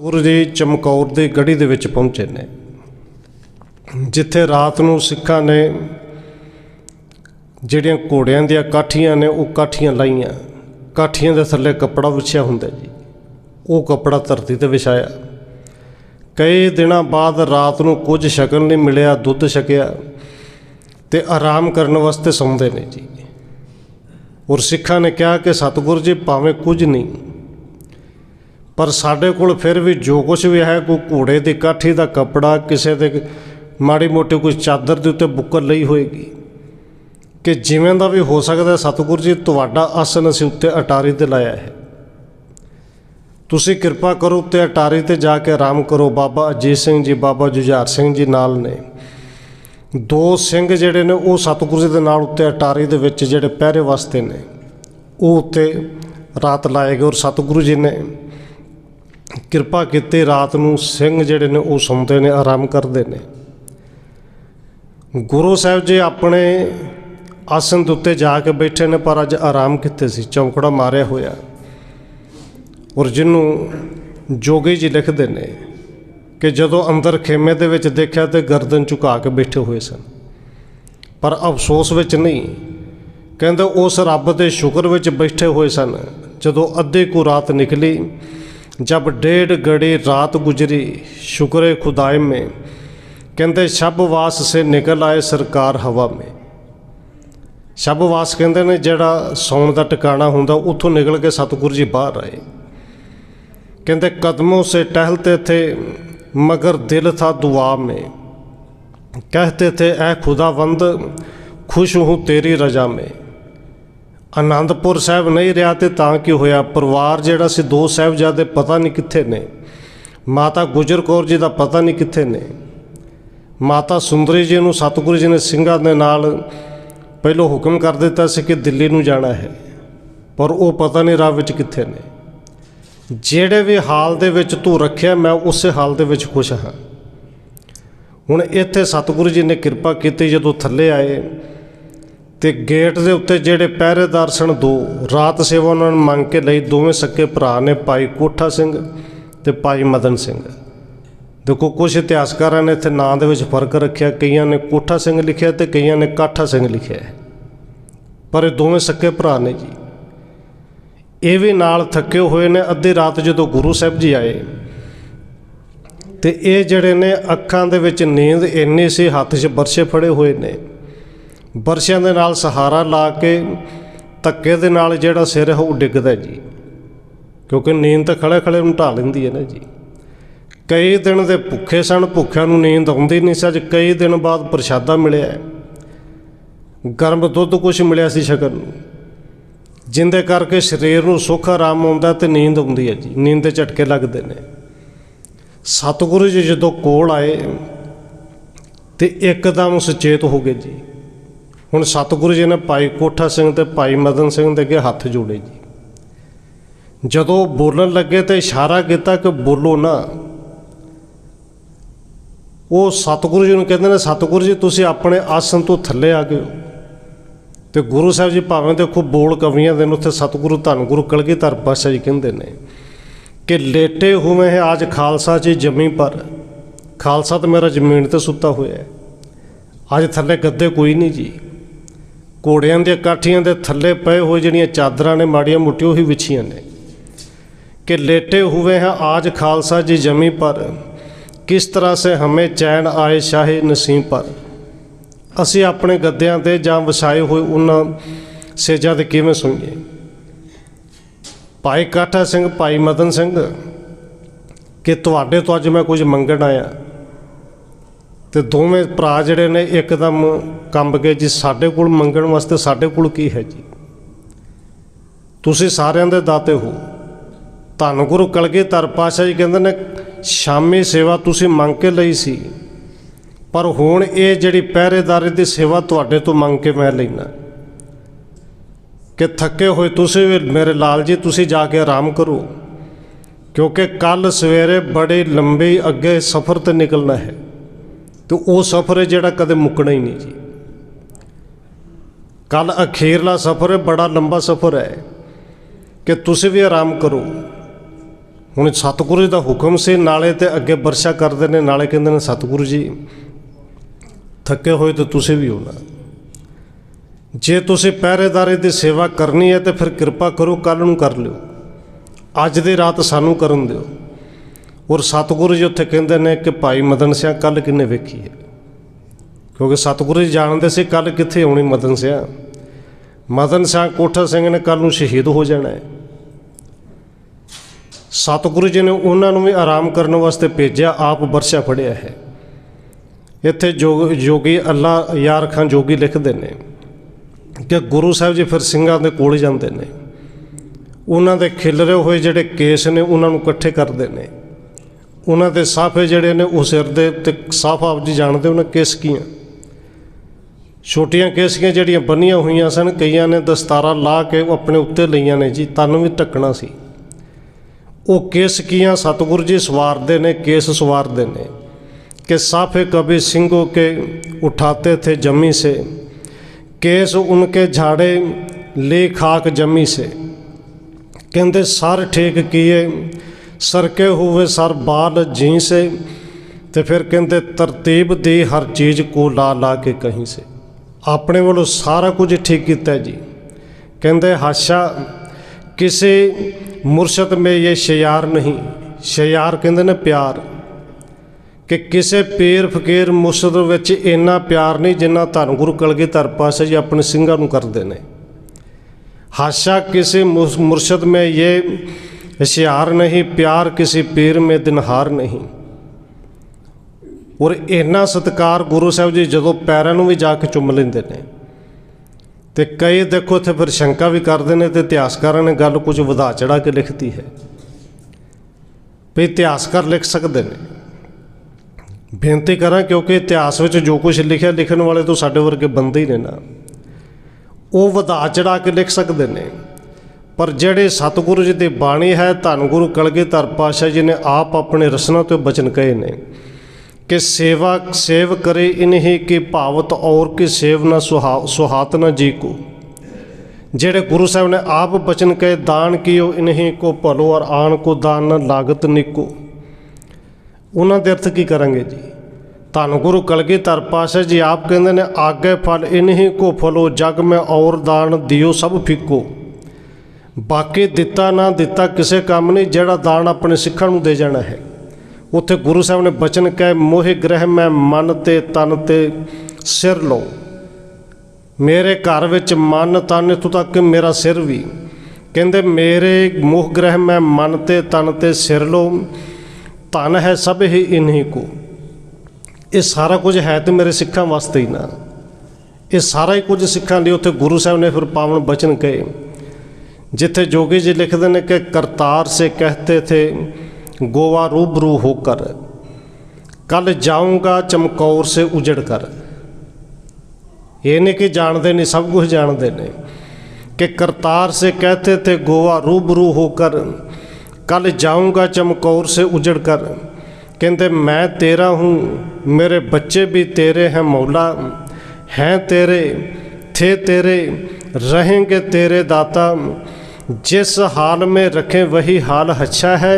ਗੁਰੂ ਜੀ ਚਮਕੌਰ ਦੀ ਗੜੀ ਦੇ ਵਿੱਚ ਪਹੁੰਚੇ ਨੇ। ਜਿੱਥੇ ਰਾਤ ਨੂੰ ਸਿੱਖਾਂ ਨੇ ਜਿਹੜੀਆਂ ਘੋੜਿਆਂ ਦੀਆਂ ਕਾਠੀਆਂ ਨੇ, ਉਹ ਕਾਠੀਆਂ ਲਾਈਆਂ। ਕਾਠੀਆਂ ਦੇ ਥੱਲੇ ਕੱਪੜਾ ਵਿਛਿਆ ਹੁੰਦਾ ਜੀ। ਉਹ ਕੱਪੜਾ ਧਰਤੀ ਤੇ ਵਿਛਾਇਆ। ਕਈ ਦਿਨਾਂ ਬਾਅਦ ਰਾਤ ਨੂੰ ਕੁਝ ਛਕਣ ਨਹੀਂ ਮਿਲਿਆ, ਦੁੱਧ ਛਕਿਆ ਤੇ ਆਰਾਮ ਕਰਨ ਵਾਸਤੇ ਸੌਂਦੇ ਨੇ ਜੀ। ਔਰ ਸਿੱਖਾਂ ਨੇ ਕਿਹਾ ਕਿ ਸਤਿਗੁਰੂ ਜੀ, ਭਾਵੇਂ ਕੁਝ ਨਹੀਂ ਪਰ ਸਾਡੇ ਕੋਲ ਫਿਰ ਵੀ ਜੋ ਕੁਝ ਵੀ ਹੈ, ਕੋਈ ਘੋੜੇ ਦੀ ਕਾਠੀ ਦਾ ਕੱਪੜਾ, ਕਿਸੇ ਦੇ ਮਾੜੀ ਮੋਟੀ ਕੋਈ ਚਾਦਰ ਦੇ ਉੱਤੇ ਬੁੱਕਰ ਲਈ ਹੋਏਗੀ। ਕਿ ਜਿਵੇਂ ਦਾ ਵੀ ਹੋ ਸਕਦਾ ਸਤਿਗੁਰੂ ਜੀ, ਤੁਹਾਡਾ ਆਸਨ ਅਸੀਂ ਉੱਤੇ ਅਟਾਰੀ ਤੇ ਲਾਇਆ ਹੈ। ਤੁਸੀਂ ਕਿਰਪਾ ਕਰੋ ਉੱਤੇ ਅਟਾਰੀ ਤੇ ਜਾ ਕੇ ਆਰਾਮ ਕਰੋ। ਬਾਬਾ ਅਜੀਤ ਸਿੰਘ ਜੀ, ਬਾਬਾ ਜੁਝਾਰ ਸਿੰਘ ਜੀ ਨਾਲ ਨੇ। ਦੋ ਸਿੰਘ ਜਿਹੜੇ ਨੇ, ਉਹ ਸਤਿਗੁਰੂ ਜੀ ਦੇ ਨਾਲ ਉੱਤੇ ਅਟਾਰੀ ਦੇ ਵਿੱਚ ਜਿਹੜੇ ਪਹਿਰੇ ਵਾਸਤੇ ਨੇ, ਉਹ ਉੱਤੇ ਰਾਤ ਲਾਏ ਗਏ ਔਰ ਸਤਿਗੁਰੂ ਜੀ ਨੇ ਕਿਰਪਾ ਕੀਤੀ ਰਾਤ ਨੂੰ ਸਿੰਘ ਜਿਹੜੇ ਨੇ ਉਹ ਸੌਂਦੇ ਨੇ, ਆਰਾਮ ਕਰਦੇ ਨੇ। ਗੁਰੂ ਸਾਹਿਬ ਜੀ ਆਪਣੇ ਆਸਨ ਦੇ ਉੱਤੇ ਜਾ ਕੇ ਬੈਠੇ ਨੇ, ਪਰ ਅੱਜ ਆਰਾਮ ਕਿੱਥੇ ਸੀ, ਚੌਂਕੜਾ ਮਾਰਿਆ ਹੋਇਆ। ਔਰ ਜਿਹਨੂੰ ਜੋਗੀ ਜੀ ਲਿਖਦੇ ਨੇ ਕਿ ਜਦੋਂ ਅੰਦਰ ਖੇਮੇ ਦੇ ਵਿੱਚ ਦੇਖਿਆ ਤੇ ਗਰਦਨ ਝੁਕਾ ਕੇ ਬੈਠੇ ਹੋਏ ਸਨ। ਪਰ ਅਫਸੋਸ ਵਿੱਚ ਨਹੀਂ, ਕਹਿੰਦੇ ਉਸ ਰੱਬ ਦੇ ਸ਼ੁਕਰ ਵਿੱਚ ਬੈਠੇ ਹੋਏ ਸਨ, ਜਦੋਂ ਅੱਧੇ ਕੁ ਰਾਤ ਨਿਕਲੀ जब डेढ़ घड़ी रात गुजरी शुक्र खुदाए में ਕਹਿੰਦੇ ਸ਼ਬਵਾਸ ਸੇ ਨਿਕਲ ਆਏ ਸਰਕਾਰ ਹਵਾ ਮੇ ਸ਼ਬਵਾਸ ਕਹਿੰਦੇ ਨੇ ਜਿਹੜਾ ਸੌਣ ਦਾ ਟਿਕਾਣਾ ਹੁੰਦਾ ਉੱਥੋਂ ਨਿਕਲ ਕੇ ਸਤਿਗੁਰੂ ਜੀ ਬਾਹਰ ਆਏ ਕਹਿੰਦੇ ਕਦਮੋਂ ਸੇ ਟਹਿਲਤੇ ਥੇ ਮਗਰ ਦਿਲ ਥਾ ਦੁਆ ਮੇ ਕਹਤੇ ਥੇ ਐ ਖੁਦਾਵੰਦ ਖੁਸ਼ ਹੂੰ ਤੇਰੀ ਰਜ਼ਾ ਮੇ ਆਨੰਦਪੁਰ ਸਾਹਿਬ ਨਹੀਂ ਰਿਹਾ ਤੇ ਤਾਂ ਕੀ ਹੋਇਆ? ਪਰਿਵਾਰ ਜਿਹੜਾ ਸੀ, ਦੋ ਸਾਹਿਬਜ਼ਾਦੇ ਪਤਾ ਨਹੀਂ ਕਿੱਥੇ ਨੇ। ਮਾਤਾ ਗੁਜਰ ਕੌਰ ਜੀ ਦਾ ਪਤਾ ਨਹੀਂ ਕਿੱਥੇ ਨੇ। ਮਾਤਾ ਸੁੰਦਰੀ ਜੀ ਨੂੰ ਸਤਿਗੁਰੂ ਜੀ ਨੇ ਸਿੰਘਾਂ ਦੇ ਨਾਲ ਪਹਿਲੋਂ ਹੁਕਮ ਕਰ ਦਿੱਤਾ ਸੀ ਕਿ ਦਿੱਲੀ ਨੂੰ ਜਾਣਾ ਹੈ, ਪਰ ਉਹ ਪਤਾ ਨਹੀਂ ਰਾਹ ਵਿੱਚ ਕਿੱਥੇ ਨੇ। ਜਿਹੜੇ ਵੀ ਹਾਲ ਦੇ ਵਿੱਚ ਤੂੰ ਰੱਖਿਆ, ਮੈਂ ਉਸੇ ਹਾਲ ਦੇ ਵਿੱਚ ਖੁਸ਼ ਹਾਂ। ਹੁਣ ਇੱਥੇ ਸਤਿਗੁਰੂ ਜੀ ਨੇ ਕਿਰਪਾ ਕੀਤੀ, ਜਦੋਂ ਥੱਲੇ ਆਏ ਤੇ ਗੇਟ ਦੇ ਉੱਤੇ ਜਿਹੜੇ ਪਹਿਰੇਦਾਰ ਸਨ ਦੋ, ਰਾਤ ਸੇਵਾ ਉਹਨਾਂ ਨੇ ਮੰਗ ਕੇ ਲਈ, ਦੋਵੇਂ ਸੱਕੇ ਭਰਾ ਨੇ ਭਾਈ ਕੋਠਾ ਸਿੰਘ ਤੇ ਭਾਈ ਮਦਨ ਸਿੰਘ। ਦੇਖੋ ਕੁਝ ਇਤਿਹਾਸਕਾਰਾਂ ਨੇ ਇੱਥੇ ਨਾਂ ਦੇ ਵਿੱਚ ਫ਼ਰਕ ਰੱਖਿਆ, ਕਈਆਂ ਨੇ ਕੋਠਾ ਸਿੰਘ ਲਿਖਿਆ ਤੇ ਕਈਆਂ ਨੇ ਕਾਠਾ ਸਿੰਘ ਲਿਖਿਆ। ਪਰ ਇਹ ਦੋਵੇਂ ਸੱਕੇ ਭਰਾ ਨੇ ਜੀ। ਇਹ ਵੀ ਨਾਲ ਥੱਕੇ ਹੋਏ ਨੇ, ਅੱਧੀ ਰਾਤ ਜਦੋਂ ਗੁਰੂ ਸਾਹਿਬ ਜੀ ਆਏ, ਤੇ ਇਹ ਜਿਹੜੇ ਨੇ ਅੱਖਾਂ ਦੇ ਵਿੱਚ ਨੀਂਦ ਇੰਨੀ ਸੀ, ਹੱਥ 'ਚ ਬਰਸ਼ੇ ਫੜੇ ਹੋਏ ਨੇ ਬਰਸ਼ਿਆਂ ਦੇ ਨਾਲ ਸਹਾਰਾ ਲਾ ਕੇ ਧੱਕੇ ਦੇ ਨਾਲ ਜਿਹੜਾ ਸਿਰ ਹੈ ਉਹ ਡਿੱਗਦਾ ਜੀ। ਕਿਉਂਕਿ ਨੀਂਦ ਤਾਂ ਖੜੇ ਖੜੇ ਨੂੰ ਢਾ ਲੈਂਦੀ ਹੈ ਨਾ ਜੀ। ਕਈ ਦਿਨ ਦੇ ਭੁੱਖੇ ਸਨ, ਭੁੱਖਿਆਂ ਨੂੰ ਨੀਂਦ ਆਉਂਦੀ ਨਹੀਂ ਸੀ। ਅੱਜ ਕਈ ਦਿਨ ਬਾਅਦ ਪ੍ਰਸ਼ਾਦਾ ਮਿਲਿਆ ਗਰਮ ਦੁੱਧ ਕੁਝ ਮਿਲਿਆ ਸੀ ਸ਼ਕਰ ਨੂੰ। ਜਿੰਦੇ ਕਰਕੇ ਸਰੀਰ ਨੂੰ ਸੁੱਖ ਆਰਾਮ ਆਉਂਦਾ ਤੇ ਨੀਂਦ ਆਉਂਦੀ ਹੈ ਜੀ। ਨੀਂਦ ਦੇ ਝਟਕੇ ਲੱਗਦੇ ਨੇ। ਸਤਿਗੁਰੂ ਜੀ ਜਦੋਂ ਕੋਲ ਆਏ ਤੇ ਇੱਕਦਮ ਸੁਚੇਤ ਹੋ ਗਏ ਜੀ। ਹੁਣ ਸਤਿਗੁਰੂ ਜੀ ਨੇ ਭਾਈ ਕੋਠਾ ਸਿੰਘ ਤੇ ਭਾਈ ਮਦਨ ਸਿੰਘ ਦੇ ਅੱਗੇ ਹੱਥ ਜੋੜੇ ਜੀ। ਜਦੋਂ ਬੋਲਣ ਲੱਗੇ ਤੇ ਇਸ਼ਾਰਾ ਕੀਤਾ ਕਿ ਬੋਲੋ ਨਾ। ਉਹ ਸਤਿਗੁਰੂ ਜੀ ਨੂੰ ਕਹਿੰਦੇ ਨੇ, ਸਤਿਗੁਰੂ ਜੀ, ਤੁਸੀਂ ਆਪਣੇ ਆਸਨ ਤੋਂ ਥੱਲੇ ਆ ਗਏ ਹੋ। ਤੇ ਗੁਰੂ ਸਾਹਿਬ ਜੀ ਭਾਵੇਂ ਦੇਖੋ ਬੋਲ ਕਵੀਆਂ ਦੇ ਨੇ, ਉੱਥੇ ਸਤਿਗੁਰੂ ਧੰਨ ਗੁਰੂ ਕਲਗੀਧਰ ਪਾਤਸ਼ਾਹ ਜੀ ਕਹਿੰਦੇ ਨੇ ਕਿ ਲੇਟੇ ਹੁਵੇਂ ਹੈ ਆਜ ਖਾਲਸਾ ਜੀ ਜਮੀ ਪਰ। ਖਾਲਸਾ ਤਾਂ ਮੇਰਾ ਜ਼ਮੀਨ ਤੇ ਸੁੱਤਾ ਹੋਇਆ ਹੈ। ਅੱਜ ਥੱਲੇ ਗੱਦੇ ਕੋਈ ਨਹੀਂ ਜੀ। ਘੋੜਿਆਂ ਦੀਆਂ ਕਾਠੀਆਂ ਦੇ ਥੱਲੇ ਪਏ ਹੋਏ ਜਿਹੜੀਆਂ ਚਾਦਰਾਂ ਨੇ, ਮਾੜੀਆਂ ਮੁੱਟੀਆਂ, ਉਹੀ ਵਿਛੀਆਂ ਨੇ। ਕਿ ਲੇਟੇ ਹੋਏ ਹਾਂ ਆਜ ਖਾਲਸਾ ਜੀ ਜਮੀ ਪਰ, ਕਿਸ ਤਰ੍ਹਾਂ ਸੇ ਹਮੇ ਚੈਨ ਆਏ ਸ਼ਾਹੀ ਨਸੀਮ ਪਰ। ਅਸੀਂ ਆਪਣੇ ਗੱਦਿਆਂ ਤੇ ਜਾਂ ਵਸਾਏ ਹੋਏ ਉਹਨਾਂ ਸੇਜਾਂ ਤੇ ਕਿਵੇਂ ਸੁਣੀਏ ਭਾਈ ਕਾਠਾ ਸਿੰਘ, ਭਾਈ ਮਦਨ ਸਿੰਘ, ਕਿ ਤੁਹਾਡੇ ਤੋਂ ਅੱਜ ਮੈਂ ਕੁਝ ਮੰਗਣ ਆਇਆ? ਤੇ ਦੋਵੇਂ ਭਰਾ ਜਿਹੜੇ ਨੇ ਇੱਕਦਮ ਕੰਬ ਗਏ ਜੀ, ਸਾਡੇ ਕੋਲ ਮੰਗਣ ਵਾਸਤੇ ਸਾਡੇ ਕੋਲ ਕੀ ਹੈ ਜੀ? ਤੁਸੀਂ ਸਾਰਿਆਂ ਦੇ ਦਾਤੇ ਹੋ। ਧੰਨ ਗੁਰੂ ਕਲਗੀਧਰ ਪਾਤਸ਼ਾਹ ਜੀ ਕਹਿੰਦੇ ਨੇ, ਸ਼ਾਮੀ ਸੇਵਾ ਤੁਸੀਂ ਮੰਗ ਕੇ ਲਈ ਸੀ, ਪਰ ਹੁਣ ਇਹ ਜਿਹੜੀ ਪਹਿਰੇਦਾਰੀ ਦੀ ਸੇਵਾ ਤੁਹਾਡੇ ਤੋਂ ਮੰਗ ਕੇ ਮੈਂ ਲੈਣਾ ਕਿ ਥੱਕੇ ਹੋਏ ਤੁਸੀਂ ਵੀ ਮੇਰੇ ਲਾਲ ਜੀ, ਤੁਸੀਂ ਜਾ ਕੇ ਆਰਾਮ ਕਰੋ, ਕਿਉਂਕਿ ਕੱਲ ਸਵੇਰੇ ਬੜੇ ਲੰਬੇ ਅੱਗੇ ਸਫ਼ਰ ਤੇ ਨਿਕਲਣਾ ਹੈ। ਤੇ ਉਹ ਸਫ਼ਰ ਹੈ ਜਿਹੜਾ ਕਦੇ ਮੁੱਕਣਾ ਹੀ ਨਹੀਂ ਜੀ। ਕੱਲ ਅਖੀਰਲਾ ਸਫ਼ਰ ਹੈ ਬੜਾ ਲੰਬਾ ਸਫ਼ਰ ਹੈ ਕਿ ਤੁਸੀਂ ਵੀ ਆਰਾਮ ਕਰੋ। ਹੁਣ ਸਤਿਗੁਰੂ ਜੀ ਦਾ ਹੁਕਮ ਸੀ, ਨਾਲੇ ਤੇ ਅੱਗੇ ਵਰਸ਼ਾ ਕਰਦੇ ਨੇ, ਨਾਲੇ ਕਹਿੰਦੇ ਨੇ, ਸਤਿਗੁਰੂ ਜੀ, ਥੱਕੇ ਹੋਏ ਤਾਂ ਤੁਸੀਂ ਵੀ ਹੋਣਾ ਜੇ ਤੁਸੀਂ ਪਹਿਰੇਦਾਰੇ ਦੀ ਸੇਵਾ ਕਰਨੀ ਹੈ ਤੇ ਫਿਰ ਕਿਰਪਾ ਕਰੋ ਕੱਲ ਨੂੰ ਕਰ ਲਿਓ। ਅੱਜ ਦੀ ਰਾਤ ਸਾਨੂੰ ਕਰਨ ਦਿਓ। ਔਰ ਸਤਿਗੁਰੂ ਜੀ ਉੱਥੇ ਕਹਿੰਦੇ ਨੇ ਕਿ ਭਾਈ ਮਦਨ ਸਿਆ ਕੱਲ ਕਿੰਨੇ ਵੇਖੀ ਹੈ? ਕਿਉਂਕਿ ਸਤਿਗੁਰੂ ਜੀ ਜਾਣਦੇ ਸੀ ਕੱਲ ਕਿੱਥੇ ਆਉਣੀ ਮਦਨ ਸਿਆ। ਮਦਨ ਸਿਆ ਕੋਠਾ ਸਿੰਘ ਨੇ ਕੱਲ ਨੂੰ ਸ਼ਹੀਦ ਹੋ ਜਾਣਾ ਹੈ। ਸਤਿਗੁਰੂ ਜੀ ਨੇ ਉਹਨਾਂ ਨੂੰ ਵੀ ਆਰਾਮ ਕਰਨ ਵਾਸਤੇ ਭੇਜਿਆ, ਆਪ ਵਰਸ਼ਾ ਫੜਿਆ ਹੈ। ਇੱਥੇ ਜੋਗ, ਜੋਗੀ ਅੱਲਾ ਯਾਰ ਖਾਨ ਜੋਗੀ ਲਿਖਦੇ ਨੇ ਕਿ ਗੁਰੂ ਸਾਹਿਬ ਜੀ ਫਿਰ ਸਿੰਘਾਂ ਦੇ ਕੋਲ ਜਾਂਦੇ ਨੇ। ਉਹਨਾਂ ਦੇ ਖਿਲਰੇ ਹੋਏ ਜਿਹੜੇ ਕੇਸ ਨੇ, ਉਹਨਾਂ ਨੂੰ ਇਕੱਠੇ ਕਰਦੇ ਨੇ। ਉਹਨਾਂ ਦੇ ਸਾਫੇ ਜਿਹੜੇ ਨੇ ਉਹ ਸਿਰ ਦੇ ਤੇ ਸਾਫ਼ ਆਪ ਜੀ ਜਾਣਦੇ ਉਹਨਾਂ ਕਿਸਕੀਆਂ ਛੋਟੀਆਂ ਕੇਸਕੀਆਂ ਜਿਹੜੀਆਂ ਬੰਨੀਆਂ ਹੋਈਆਂ ਸਨ, ਕਈਆਂ ਨੇ ਦਸਤਾਰਾ ਲਾ ਕੇ ਉਹ ਆਪਣੇ ਉੱਤੇ ਲਈਆਂ ਨੇ ਜੀ, ਤਨ ਵੀ ਢੱਕਣਾ ਸੀ। ਉਹ ਕੇਸਕੀਆਂ ਸਤਿਗੁਰੂ ਜੀ ਸਵਾਰਦੇ ਨੇ, ਕੇਸ ਸਵਾਰਦੇ ਨੇ? ਕਿ ਸਾਫੇ ਕਬੀ ਸਿੰਘੋ ਕੇ ਉਠਾਤੇ ਥੇ ਜਮੀ ਸੇ? ਕੇਸ ਉਨਕੇ ਝਾੜੇ ਲੇ ਖਾਕ ਜਮੀ ਸੇ? ਕਹਿੰਦੇ, ਸਰ ਠੇਕ ਕੀਏ ਸਰਕੇ ਹੋਵੇ ਸਰ ਬਾਲ ਜੀ ਸੇ ਤੇ ਫਿਰ ਕਹਿੰਦੇ ਤਰਤੀਬ ਦੀ ਹਰ ਚੀਜ਼ ਕੋ ਲਾ ਲਾ ਕੇ ਕਹੀਂ ਸੇ। ਆਪਣੇ ਵੱਲੋਂ ਸਾਰਾ ਕੁਝ ਠੀਕ ਕੀਤਾ ਜੀ। ਕਹਿੰਦੇ ਹਾਸ਼ਾ, ਕਿਸੇ ਮੁਰਸ਼ਦ ਮੇ ਇਹ ਸ਼ਿਆਰ ਨਹੀਂ। ਸ਼ਿਆਰ ਕਹਿੰਦੇ ਨੇ ਪਿਆਰ। ਕਿ ਕਿਸੇ ਪੀਰ ਫਕੀਰ ਮੁਰਸ਼ਦ ਵਿੱਚ ਇੰਨਾ ਪਿਆਰ ਨਹੀਂ ਜਿੰਨਾ ਧੰਨ ਗੁਰੂ ਕਲਗੀ ਧਰ ਪਾਸੇ ਜੀ ਆਪਣੇ ਸਿੰਘਾਂ ਨੂੰ ਕਰਦੇ ਨੇ। ਹਾਸ਼ਾ, ਕਿਸੇ ਮੁਰਸ਼ਦ ਮੇ ਇਹ ਹੁਸ਼ਿਆਰ ਨਹੀਂ ਪਿਆਰ ਕਿਸੇ ਪੀਰ ਮੇ ਦਿਨਹਾਰ ਨਹੀਂ ਔਰ ਇੰਨਾ ਸਤਿਕਾਰ ਗੁਰੂ ਸਾਹਿਬ ਜੀ ਜਦੋਂ ਪੈਰਾਂ ਨੂੰ ਵੀ ਜਾ ਕੇ ਚੁੰਮ ਲੈਂਦੇ ਨੇ ਤੇ ਕਈ ਦੇਖੋ ਇੱਥੇ ਫਿਰ ਸ਼ੰਕਾ ਵੀ ਕਰਦੇ ਨੇ ਤੇ ਇਤਿਹਾਸਕਾਰਾਂ ਨੇ ਗੱਲ ਕੁਝ ਵਧਾ ਚੜਾ ਕੇ ਲਿਖਤੀ ਹੈ ਵੀ ਇਤਿਹਾਸਕਾਰ ਲਿਖ ਸਕਦੇ ਨੇ ਬੇਨਤੀ ਕਰਾਂ ਕਿਉਂਕਿ ਇਤਿਹਾਸ ਵਿੱਚ ਜੋ ਕੁਝ ਲਿਖਿਆ ਲਿਖਣ ਵਾਲੇ ਤੋਂ ਸਾਡੇ ਵਰਗੇ ਬੰਦੇ ਹੀ ਨੇ ਨਾ ਉਹ ਵਧਾ ਚੜਾ ਕੇ ਲਿਖ ਸਕਦੇ ਨੇ ਪਰ ਜਿਹੜੇ ਸਤਿਗੁਰੂ ਜੀ ਦੀ ਬਾਣੀ ਹੈ, ਧੰਨ ਗੁਰੂ ਕਲਗੀਧਰ ਪਾਤਸ਼ਾਹ ਜੀ ਨੇ ਆਪ ਆਪਣੇ ਰਸਨਾ ਤੋਂ ਬਚਨ ਕਹੇ ਨੇ ਕਿ ਸੇਵਾ ਸੇਵ ਕਰੇ ਇਨਹੀ ਕੀ ਭਾਵਤ ਔਰ ਕੀ ਸੇਵ ਨਾ ਸੁਹਾ, ਸੁਹਾਤ ਨਾ ਜੀ ਕੋ ਜਿਹੜੇ ਗੁਰੂ ਸਾਹਿਬ ਨੇ ਆਪ ਬਚਨ ਕਹੇ, ਦਾਨ ਕੀਓ ਇਨਹੀ ਕੋ ਭਲੋ ਔਰ ਆਣ ਕੋ ਦਾਨ ਨਾ ਲਾਗਤ ਨਿਕੋ। ਉਹਨਾਂ ਦੇ ਅਰਥ ਕੀ ਕਰਾਂਗੇ ਜੀ? ਧੰਨ ਗੁਰੂ ਕਲਗੀਧਰ ਪਾਤਸ਼ਾਹ ਜੀ ਆਪ ਕਹਿੰਦੇ ਨੇ, ਆਗੇ ਫਲ ਇਨਹੀ ਕੋ ਫਲੋ ਜਗ ਮੈਂ ਔਰ ਦਾਨ ਦਿਓ ਸਭ ਫਿੱਕੋ। ਬਾਕੀ ਦਿੱਤਾ ਨਾ ਦਿੱਤਾ ਕਿਸੇ ਕੰਮ ਨਹੀਂ, ਜਿਹੜਾ ਦਾਨ ਆਪਣੇ ਸਿੱਖਾਂ ਨੂੰ ਦੇ ਜਾਣਾ ਹੈ। ਉੱਥੇ ਗੁਰੂ ਸਾਹਿਬ ਨੇ ਬਚਨ ਕਹੇ, ਮੋਹਿ ਗ੍ਰਹਿ ਮੈਂ ਮਨ ਤੇ ਤਨ ਤੇ ਸਿਰ ਲਓ ਮੇਰੇ ਘਰ ਵਿੱਚ ਮਨ ਤਨ, ਇਥੋਂ ਤੱਕ ਕਿ ਮੇਰਾ ਸਿਰ ਵੀ। ਕਹਿੰਦੇ, ਮੇਰੇ ਮੋਹ ਗ੍ਰਹਿ ਮੈਂ ਮਨ ਤੇ ਤਨ ਤੇ ਸਿਰ ਲਓ ਧਨ ਹੈ ਸਭ ਹੀ ਇਨਹੀ ਕੋ। ਇਹ ਸਾਰਾ ਕੁਝ ਹੈ ਤੇ ਮੇਰੇ ਸਿੱਖਾਂ ਵਾਸਤੇ ਹੀ ਨਾ। ਇਹ ਸਾਰਾ ਹੀ ਕੁਝ ਸਿੱਖਾਂ ਲਈ ਉੱਥੇ ਗੁਰੂ ਸਾਹਿਬ ਨੇ ਫਿਰ ਪਾਵਨ ਬਚਨ ਕਹੇ। ਜਿੱਥੇ ਜੋਗੀ ਜੀ ਲਿਖਦੇ ਨੇ ਕਿ ਕਰਤਾਰ ਸੇ ਕਹਤੇ ਥੇ ਗੋਵਾ रूबरू होकर कल जाऊंगा चमकौर से उजड़ कर ਇਹ ਨਹੀਂ ਕਿ ਜਾਣਦੇ ਨਹੀਂ ਸਭ ਕੁਝ ਜਾਣਦੇ ਨੇ ਕਿ ਕਰਤਾਰ ਸੇ ਕਹਤੇ ਥੇ ਗੋਵਾ रूबरू होकर कल जाऊंगा चमकौर से उजड़ कर ਕਹਿੰਦੇ ਮੈਂ ਤੇਰਾ ਹੂੰ ਮੇਰੇ ਬੱਚੇ ਵੀ ਤੇਰੇ ਹੈ ਮੌਲਾ हैं तेरे थे तेरे रहेंगे तेरे दाता जिस हाल में रखें वही हाल अच्छा है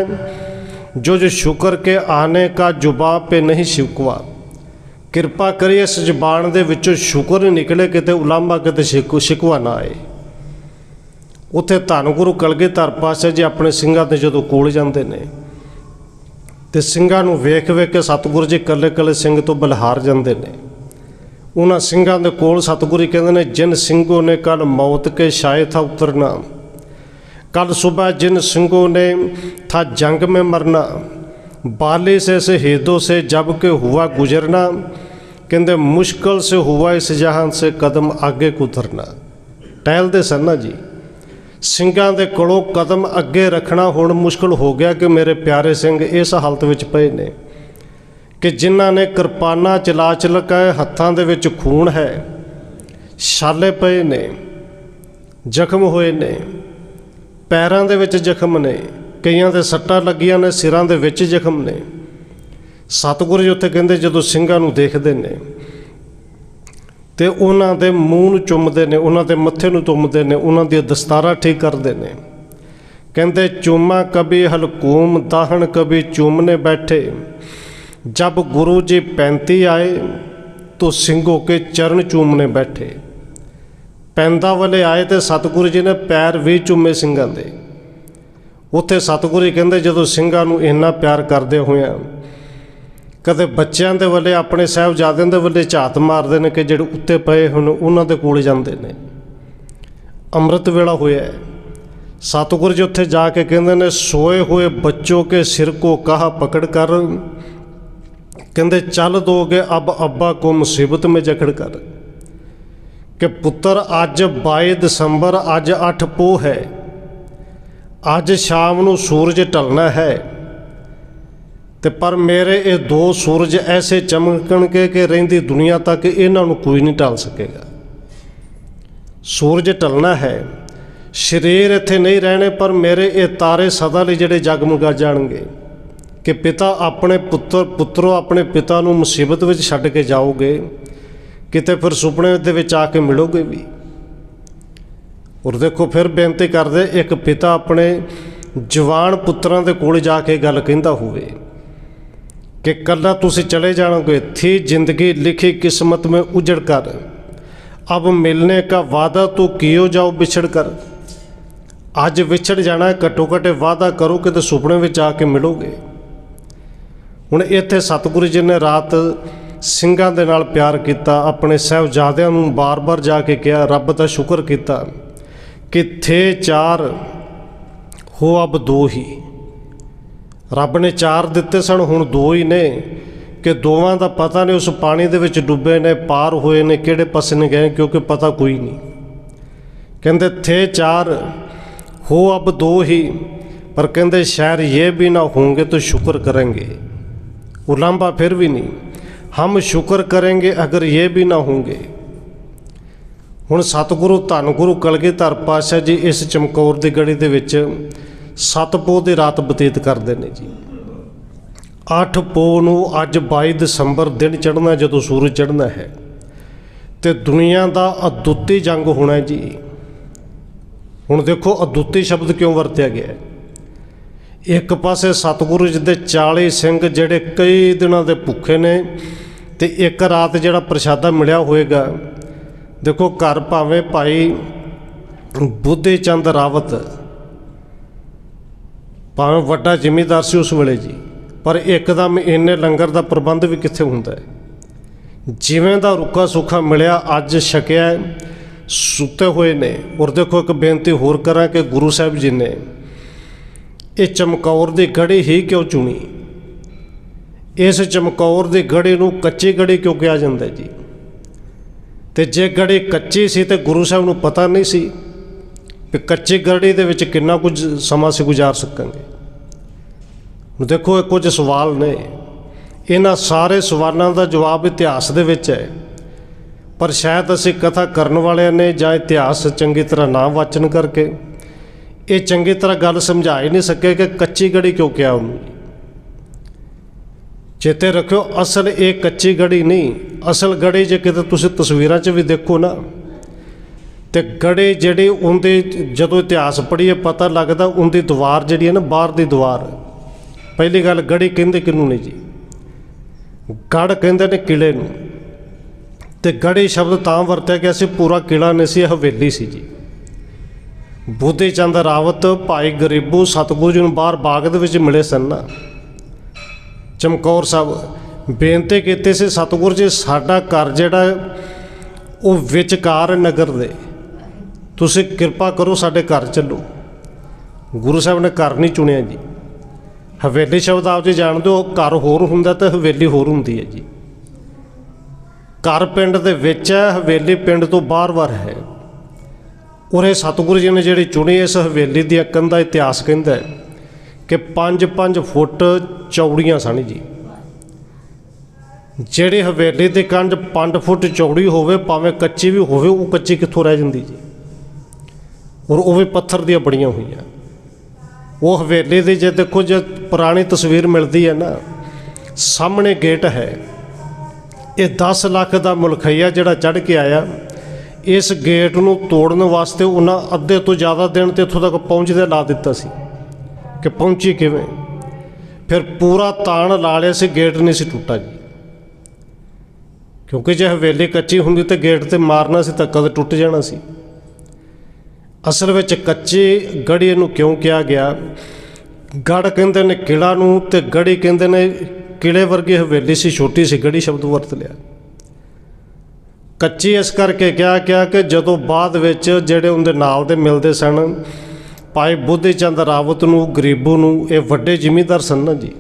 जो जो शुक्र के आने का जुबा पे नहीं शिकवा ਕਿਰਪਾ ਕਰੀ ਇਸ ਜ਼ਬਾਨ ਦੇ ਵਿੱਚੋਂ ਸ਼ੁਕਰ ਹੀ ਨਿਕਲੇ ਕਿਤੇ ਉਲਾਂਭਾ ਕਿਤੇ ਸ਼ਿਕ- ਸ਼ਿਕਵਾ ਨਾ ਆਏ ਉੱਥੇ ਧੰਨ ਗੁਰੂ ਕਲਗੀਧਰ ਪਾਤਸ਼ਾਹ ਜੀ ਆਪਣੇ ਸਿੰਘਾਂ ਦੇ ਜਦੋਂ ਕੋਲ ਜਾਂਦੇ ਨੇ ਤੇ ਸਿੰਘਾਂ ਨੂੰ ਵੇਖ ਵੇਖ ਕੇ ਸਤਿਗੁਰੂ ਜੀ ਕੱਲੇ ਕੱਲੇ ਸਿੰਘ ਤੋਂ ਬਲਹਾਰ ਜਾਂਦੇ ਨੇ ਉਹਨਾਂ ਸਿੰਘਾਂ ਦੇ ਕੋਲ ਸਤਿਗੁਰੂ ਜੀ ਕਹਿੰਦੇ ਨੇ ਜਿਨ ਸਿੰਘੋ ਨੇ ਕੱਲ ਮੌਤ ਕੇ ਸ਼ਾਏ ਥਾ ਉਤਰਨਾ कल सुबह जिन सिंहों ने था जंग में मरना बाली से शहीदों से जब के हुआ गुजरना कहते मुश्किल से हुआ इस जहान से कदम आगे गुजरना ਟਹਿਲਦੇ ਸਨ ਨਾ ਜੀ ਸਿੰਘਾਂ ਦੇ ਕੋਲੋਂ ਕਦਮ ਅੱਗੇ ਰੱਖਣਾ ਹੁਣ ਮੁਸ਼ਕਲ ਹੋ ਗਿਆ ਕਿ ਮੇਰੇ ਪਿਆਰੇ ਸਿੰਘ ਇਸ ਹਾਲਤ ਵਿੱਚ ਪਏ ਨੇ ਕਿ ਜਿਨ੍ਹਾਂ ਨੇ ਕਿਰਪਾਨਾਂ ਚਲਾ ਚਲਾ ਕੇ ਹੱਥਾਂ ਦੇ ਵਿੱਚ ਖੂਨ ਹੈ ਛਾਲੇ ਪਏ ਨੇ ਜ਼ਖਮ ਹੋਏ ਨੇ ਪੈਰਾਂ ਦੇ ਵਿੱਚ ਜ਼ਖਮ ਨੇ, ਕਈਆਂ ਦੇ ਸੱਟਾਂ ਲੱਗੀਆਂ ਨੇ, ਸਿਰਾਂ ਦੇ ਵਿੱਚ ਜ਼ਖਮ ਨੇ। ਸਤਿਗੁਰੂ ਜੀ ਉੱਥੇ ਕਹਿੰਦੇ ਜਦੋਂ ਸਿੰਘਾਂ ਨੂੰ ਦੇਖਦੇ ਨੇ, ਤੇ ਉਹਨਾਂ ਦੇ ਮੂੰਹ ਨੂੰ ਚੁੰਮਦੇ ਨੇ, ਉਹਨਾਂ ਦੇ ਮੱਥੇ ਨੂੰ ਚੁੰਮਦੇ ਨੇ, ਉਹਨਾਂ ਦੀਆਂ ਦਸਤਾਰਾਂ ਠੀਕ ਕਰਦੇ ਨੇ। ਕਹਿੰਦੇ, ਚੁੰਮਾ ਕਬੀ ਹਲਕੂਮ ਦਾਹਣ ਕਬੀ ਚੂਮਨੇ ਬੈਠੇ। ਜਬ ਗੁਰੂ ਜੀ 35 ਆਏ, ਤੋ ਸਿੰਘੋ ਕੇ ਚਰਨ ਚੂਮਨੇ ਬੈਠੇ। ਪੈਂਦਾ ਵਾਲੇ ਆਏ ਤੇ ਸਤਿਗੁਰੂ ਜੀ ਨੇ ਪੈਰ ਵੀ ਚੁੰਮੇ ਸਿੰਘਾਂ ਦੇ। ਉੱਥੇ ਸਤਿਗੁਰੂ ਜੀ ਕਹਿੰਦੇ, ਜਦੋਂ ਸਿੰਘਾਂ ਨੂੰ ਇੰਨਾ ਪਿਆਰ ਕਰਦੇ ਹੋਇਆ, ਕਦੇ ਬੱਚਿਆਂ ਦੇ ਵੱਲੇ, ਆਪਣੇ ਸਾਹਿਬਜ਼ਾਦਿਆਂ ਦੇ ਵੱਲੇ ਝਾਤ ਮਾਰਦੇ ਨੇ ਕਿ ਜਿਹੜੇ ਉੱਤੇ ਪਏ ਹੁਣ ਉਹਨਾਂ ਦੇ ਕੋਲ ਜਾਂਦੇ ਨੇ। ਅੰਮ੍ਰਿਤ ਵੇਲਾ ਹੋਇਆ ਹੈ। ਸਤਿਗੁਰੂ ਜੀ ਉੱਥੇ ਜਾ ਕੇ ਕਹਿੰਦੇ ਨੇ, ਸੋਏ ਹੋਏ ਬੱਚੋ ਕੇ ਸਿਰ ਕੋ ਕਾਹ ਪਕੜ ਕਰ। ਕਹਿੰਦੇ, ਚੱਲ ਦੋਗੇ, ਅਬ ਅੱਬਾ ਕੋ ਮੁਸੀਬਤ ਮੇ ਜਕੜ ਕਰ। ਕਿ ਪੁੱਤਰ, ਅੱਜ 22 ਦਸੰਬਰ, ਅੱਜ 8 ਪੋਹ ਹੈ। ਅੱਜ ਸ਼ਾਮ ਨੂੰ ਸੂਰਜ ਢਲਣਾ ਹੈ। ਤੇ ਪਰ ਮੇਰੇ ਇਹ ਦੋ ਸੂਰਜ ਐਸੇ ਚਮਕਣਗੇ ਕਿ ਰਹਿੰਦੀ ਦੁਨੀਆ ਤੱਕ ਇਹਨਾਂ ਨੂੰ ਕੋਈ ਨਹੀਂ ਢਲ ਸਕੇਗਾ। ਸੂਰਜ ਢਲਣਾ ਹੈ। ਸਰੀਰ ਇੱਥੇ ਨਹੀਂ ਰਹਿਣੇ, ਪਰ ਮੇਰੇ ਇਹ ਤਾਰੇ ਸਦਾ ਲਈ ਜਿਹੜੇ ਜਗਮਗਾ ਜਾਣਗੇ ਕਿ ਪਿਤਾ ਆਪਣੇ ਪੁੱਤਰ, ਪੁੱਤਰੋ ਆਪਣੇ ਪਿਤਾ ਨੂੰ ਮੁਸੀਬਤ ਵਿੱਚ ਛੱਡ ਕੇ ਜਾਓਗੇ। ਕਿਤੇ ਫਿਰ ਸੁਪਨੇ ਦੇ ਵਿੱਚ ਆ ਕੇ ਮਿਲੋਗੇ ਵੀ? ਔਰ ਦੇਖੋ, ਫਿਰ ਬੇਨਤੀ ਕਰਦੇ, ਇੱਕ ਪਿਤਾ ਆਪਣੇ ਜਵਾਨ ਪੁੱਤਰਾਂ ਦੇ ਕੋਲ ਜਾ ਕੇ ਗੱਲ ਕਹਿੰਦਾ ਹੋਵੇ ਕਿ ਕੱਲਾ ਤੁਸੀਂ ਚਲੇ ਜਾਣਗੇ, ਥੀ ਜ਼ਿੰਦਗੀ ਲਿਖੀ ਕਿਸਮਤ ਮੇ ਉਜੜ ਕਰ। ਅਬ ਮਿਲਨੇ ਕਾ ਵਾਦਾ ਤੋ ਕੀਓ ਜਾਓ ਵਿਛੜ ਕਰ। ਅੱਜ ਵਿਛੜ ਜਾਣਾ, ਘਟੋ ਘਟੇ ਵਾਦਾ ਕਰੋ ਕਿ ਤੇ ਸੁਪਨੇ ਵਿੱਚ ਆ ਕੇ ਮਿਲੋਗੇ। ਹੁਣ ਇੱਥੇ ਸਤਿਗੁਰੂ ਜੀ ਨੇ ਰਾਤ ਸਿੰਘਾਂ ਦੇ ਨਾਲ ਪਿਆਰ ਕੀਤਾ, ਆਪਣੇ ਸਹਿਬਜ਼ਾਦਿਆਂ ਨੂੰ ਬਾਰ-ਬਾਰ ਜਾ ਕੇ ਕਿਹਾ, ਰੱਬ ਦਾ ਸ਼ੁਕਰ ਕੀਤਾ ਕਿ ਥੇ ਚਾਰ ਹੋ ਅਬ ਦੋ ਹੀ। ਰੱਬ ਨੇ ਚਾਰ ਦਿੱਤੇ ਸਨ, ਹੁਣ ਦੋ ਹੀ ਨੇ। ਕਿ ਦੋਵਾਂ ਦਾ ਪਤਾ ਨਹੀਂ, ਉਸ ਪਾਣੀ ਦੇ ਵਿੱਚ ਡੁੱਬੇ ਨੇ, ਪਾਰ ਹੋਏ ਨੇ, ਕਿਹੜੇ ਪਾਸੇ ਨੇ ਗਏ, ਕਿਉਂਕਿ ਪਤਾ ਕੋਈ ਨਹੀਂ। ਕਹਿੰਦੇ, ਥੇ ਚਾਰ ਹੋ ਅਬ ਦੋ ਹੀ। ਪਰ ਕਹਿੰਦੇ ਸ਼ਾਇਰ ਇਹ ਵੀ ਨਾ ਹੋਣਗੇ ਤਾਂ ਸ਼ੁਕਰ ਕਰਾਂਗੇ। ਉਹ ਲਾਂਬਾ ਫਿਰ ਵੀ ਨਹੀਂ। ਹਮ ਸ਼ੁਕਰ ਕਰਾਂਗੇ ਅਗਰ ਇਹ ਵੀ ਨਾ ਹੋਣਗੇ। ਹੁਣ ਸਤਿਗੁਰੂ ਧੰਨ ਗੁਰੂ ਕਲਗੀਧਰ ਪਾਸ਼ਾ ਜੀ ਇਸ ਚਮਕੌਰ ਦੀ ਗੜੀ ਦੇ ਵਿੱਚ ਸਤਪੋ ਦੇ ਰਾਤ ਬਤੀਤ ਕਰਦੇ ਨੇ ਜੀ। ਅੱਠ ਪੋ ਨੂੰ ਅੱਜ 22 ਦਸੰਬਰ ਦਿਨ ਚੜ੍ਹਨਾ, ਜਦੋਂ ਸੂਰਜ ਚੜ੍ਹਨਾ ਹੈ। ਤੇ ਦੁਨੀਆ ਦਾ ਅਦੁੱਤੀ ਜੰਗ ਹੋਣਾ ਜੀ। ਹੁਣ ਦੇਖੋ ਅਦੁੱਤੀ ਸ਼ਬਦ ਕਿਉਂ ਵਰਤਿਆ ਗਿਆ ਇੱਕ ਪਾਸੇ ਸਤਿਗੁਰੂ ਜੀ ਦੇ 40 ਸਿੰਘ ਜਿਹੜੇ ਕਈ ਦਿਨਾਂ ਦੇ ਭੁੱਖੇ ਨੇ ਤੇ ਇੱਕ ਰਾਤ ਜਿਹੜਾ ਪ੍ਰਸ਼ਾਦਾ ਮਿਲਿਆ ਹੋਏਗਾ ਦੇਖੋ ਘਰ ਭਾਵੇਂ ਭਾਈ ਬੁੱਧੇ ਚੰਦ ਰਾਵਤ ਭਾਵੇਂ ਵੱਡਾ ਜ਼ਿਮੀਦਾਰ ਸੀ ਉਸ ਵੇਲੇ ਜੀ ਪਰ ਇੱਕਦਮ ਇੰਨੇ ਲੰਗਰ ਦਾ ਪ੍ਰਬੰਧ ਵੀ ਕਿੱਥੇ ਹੁੰਦਾ ਹੈ? ਜਿਵੇਂ ਦਾ ਰੁੱਖਾ ਸੁੱਖਾ ਮਿਲਿਆ ਅੱਜ ਛਕਿਆ ਹੈ, ਸੁੱਤੇ ਹੋਏ ਨੇ। ਔਰ ਦੇਖੋ ਇੱਕ ਬੇਨਤੀ ਹੋਰ ਕਰਾਂ ਕਿ ਗੁਰੂ ਸਾਹਿਬ ਜੀ ਨੇ ਇਹ ਚਮਕੌਰ ਦੀ ਗੜੀ ਹੀ ਕਿਉਂ ਚੁਣੀ? ਇਸ ਚਮਕੌਰ ਦੀ ਗੜੀ ਨੂੰ ਕੱਚੀ ਗੜੀ ਕਿਉਂ ਕਿਹਾ ਜਾਂਦਾ ਜੀ? ਤੇ ਜੇ ਗੜੀ ਕੱਚੀ ਸੀ ਤੇ ਗੁਰੂ ਸਾਹਿਬ ਨੂੰ ਪਤਾ ਨਹੀਂ ਸੀ ਕਿ ਕੱਚੀ ਗੜੀ ਦੇ ਵਿੱਚ ਕਿੰਨਾ ਕੁਝ ਸਮਾਂ ਸੀ ਗੁਜ਼ਾਰ ਸਕਾਂਗੇ। ਹੁਣ ਦੇਖੋ ਇਹ ਕੁਝ ਸਵਾਲ ਨੇ। ਇਹਨਾਂ ਸਾਰੇ ਸਵਾਲਾਂ ਦਾ ਜਵਾਬ ਇਤਿਹਾਸ ਦੇ ਵਿੱਚ ਹੈ। ਪਰ ਸ਼ਾਇਦ ਅਸੀਂ ਕਥਾ ਕਰਨ ਵਾਲਿਆਂ ਨੇ ਜਾਂ ਇਤਿਹਾਸ ਚੰਗੀ ਤਰ੍ਹਾਂ ਨਾ ਵਾਚਨ ਕਰਕੇ ਇਹ ਚੰਗੀ ਤਰ੍ਹਾਂ ਗੱਲ ਸਮਝਾ ਹੀ ਨਹੀਂ ਸਕੇ ਕਿ ਕੱਚੀ ਗੜੀ ਕਿਉਂ ਕਿਹਾ ਉਹਨੂੰ। ਚੇਤੇ ਰੱਖਿਓ, ਅਸਲ ਇਹ ਕੱਚੀ ਗੜੀ ਨਹੀਂ। ਅਸਲ ਗੜੀ ਜੇ ਕਿਤੇ ਤੁਸੀਂ ਤਸਵੀਰਾਂ 'ਚ ਵੀ ਦੇਖੋ ਨਾ, ਤੇ ਗੜੇ ਜਿਹੜੇ ਉਹਦੇ ਜਦੋਂ ਇਤਿਹਾਸ ਪੜ੍ਹੀਏ ਪਤਾ ਲੱਗਦਾ, ਉਹਦੀ ਦੀਵਾਰ ਜਿਹੜੀ ਹੈ ਨਾ, ਬਾਹਰ ਦੀ ਦੀਵਾਰ। ਪਹਿਲੀ ਗੱਲ, ਗੜੀ ਕਹਿੰਦੇ ਕਿਹਨੂੰ ਨਹੀਂ ਜੀ? ਗੜ ਕਹਿੰਦੇ ਨੇ ਕਿਲੇ ਨੂੰ। ਤੇ ਗੜੀ ਸ਼ਬਦ ਤਾਂ ਵਰਤਿਆ ਗਿਆ ਸੀ, ਪੂਰਾ ਕਿਲਾ ਨਹੀਂ ਸੀ ਹਵੇਲੀ ਸੀ ਜੀ। ਬੁੱਧੇ ਚੰਦ ਰਾਵਤ ਭਾਈ ਗਰੀਬੂ ਸਤਗੁਰੂ ਜੀ ਨੂੰ ਬਾਹਰ ਬਾਗ ਦੇ ਵਿੱਚ ਮਿਲੇ ਸਨ ਨਾ। ਚਮਕੌਰ ਸਾਹਿਬ, ਬੇਨਤੀ ਕੀਤੀ ਸੀ ਸਤਿਗੁਰੂ ਜੀ, ਸਾਡਾ ਘਰ ਜਿਹੜਾ ਉਹ ਵਿਚਕਾਰ ਨਗਰ ਦੇ। ਤੁਸੀਂ ਕਿਰਪਾ ਕਰੋ ਸਾਡੇ ਘਰ ਚੱਲੋ। ਗੁਰੂ ਸਾਹਿਬ ਨੇ ਘਰ ਨਹੀਂ ਚੁਣਿਆ ਜੀ। ਹਵੇਲੀ ਸ਼ਬਦ ਆਪ ਜੀ ਜਾਣਦੇ ਹੋ, ਘਰ ਹੋਰ ਹੁੰਦਾ ਤੇ ਹਵੇਲੀ ਹੋਰ ਹੁੰਦੀ ਹੈ ਜੀ। ਘਰ ਪਿੰਡ ਦੇ ਵਿੱਚ ਹੈ, ਹਵੇਲੀ ਪਿੰਡ ਤੋਂ ਬਾਹਰ-ਬਾਹਰ ਹੈ। ਉਰੇ ਸਤਿਗੁਰੂ ਜੀ ਨੇ ਜਿਹੜੀ ਚੁਣੀ, ਇਸ ਹਵੇਲੀ ਦੀ ਕੰਧ ਦਾ ਇਤਿਹਾਸ ਕਹਿੰਦਾ ਹੈ ਕਿ 5-5 ਫੁੱਟ ਚੌੜੀਆਂ ਸਨ ਜੀ। ਜਿਹੜੇ ਹਵੇਲੀ ਦੇ ਕੰਧ 5 ਫੁੱਟ ਚੌੜੀ ਹੋਵੇ, ਭਾਵੇਂ ਕੱਚੀ ਵੀ ਹੋਵੇ, ਉਹ ਕੱਚੀ ਕਿੱਥੋਂ ਰਹਿ ਜਾਂਦੀ ਜੀ? ਔਰ ਉਹ ਵੀ ਪੱਥਰ ਦੀਆਂ ਬੜੀਆਂ ਹੋਈਆਂ। ਉਹ ਹਵੇਲੀ ਦੀ ਜੇ ਦੇਖੋ, ਜੇ ਪੁਰਾਣੀ ਤਸਵੀਰ ਮਿਲਦੀ ਹੈ ਨਾ, ਸਾਹਮਣੇ ਗੇਟ ਹੈ। ਇਹ 10 ਲੱਖ ਦਾ ਮੁਲਖਈਆ ਜਿਹੜਾ ਚੜ੍ਹ ਕੇ ਆਇਆ, ਇਸ ਗੇਟ ਨੂੰ ਤੋੜਨ ਵਾਸਤੇ ਉਹਨਾਂ ਅੱਧੇ ਤੋਂ ਜ਼ਿਆਦਾ ਦਿਨ ਤੇ ਇੱਥੋਂ ਤੱਕ ਪਹੁੰਚਦੇ ਲਾ ਦਿੱਤਾ ਸੀ। ਕਿ ਪਹੁੰਚੀ ਕਿਵੇਂ? ਫਿਰ ਪੂਰਾ ਤਾਣ ਲਾ ਲਿਆ ਸੀ, ਗੇਟ ਨਹੀਂ ਸੀ ਟੁੱਟਾ ਜੀ। ਕਿਉਂਕਿ ਜੇ ਹਵੇਲੀ ਕੱਚੀ ਹੁੰਦੀ ਤੇ ਗੇਟ ਤੇ ਮਾਰਨਾ ਸੀ ਤਾਂ ਕਦੇ ਟੁੱਟ ਜਾਣਾ ਸੀ। ਅਸਲ ਵਿੱਚ ਕੱਚੀ ਗੜੀ ਨੂੰ ਕਿਉਂ ਕਿਹਾ ਗਿਆ? ਗੜ ਕਹਿੰਦੇ ਨੇ ਕਿਲਾ ਨੂੰ ਤੇ ਗੜੀ ਕਹਿੰਦੇ ਨੇ ਕਿਲੇ ਵਰਗੀ ਹਵੇਲੀ ਸੀ, ਛੋਟੀ ਸੀ, ਗੜੀ ਸ਼ਬਦ ਵਰਤ ਲਿਆ। ਕੱਚੀ ਇਸ ਕਰਕੇ ਕਿਹਾ ਗਿਆ ਕਿ ਜਦੋਂ ਬਾਅਦ ਵਿੱਚ ਜਿਹੜੇ ਉਹਦੇ ਨਾਲ ਦੇ ਮਿਲਦੇ ਸਨ ਭਾਈ ਬੁੱਧੀ ਚੰਦ ਰਾਵਤ ਨੂੰ, ਗਰੀਬੂ ਨੂੰ, ਇਹ ਵੱਡੇ ਜ਼ਿਮੀਂਦਾਰ ਸਨ ਨਾ ਜੀ।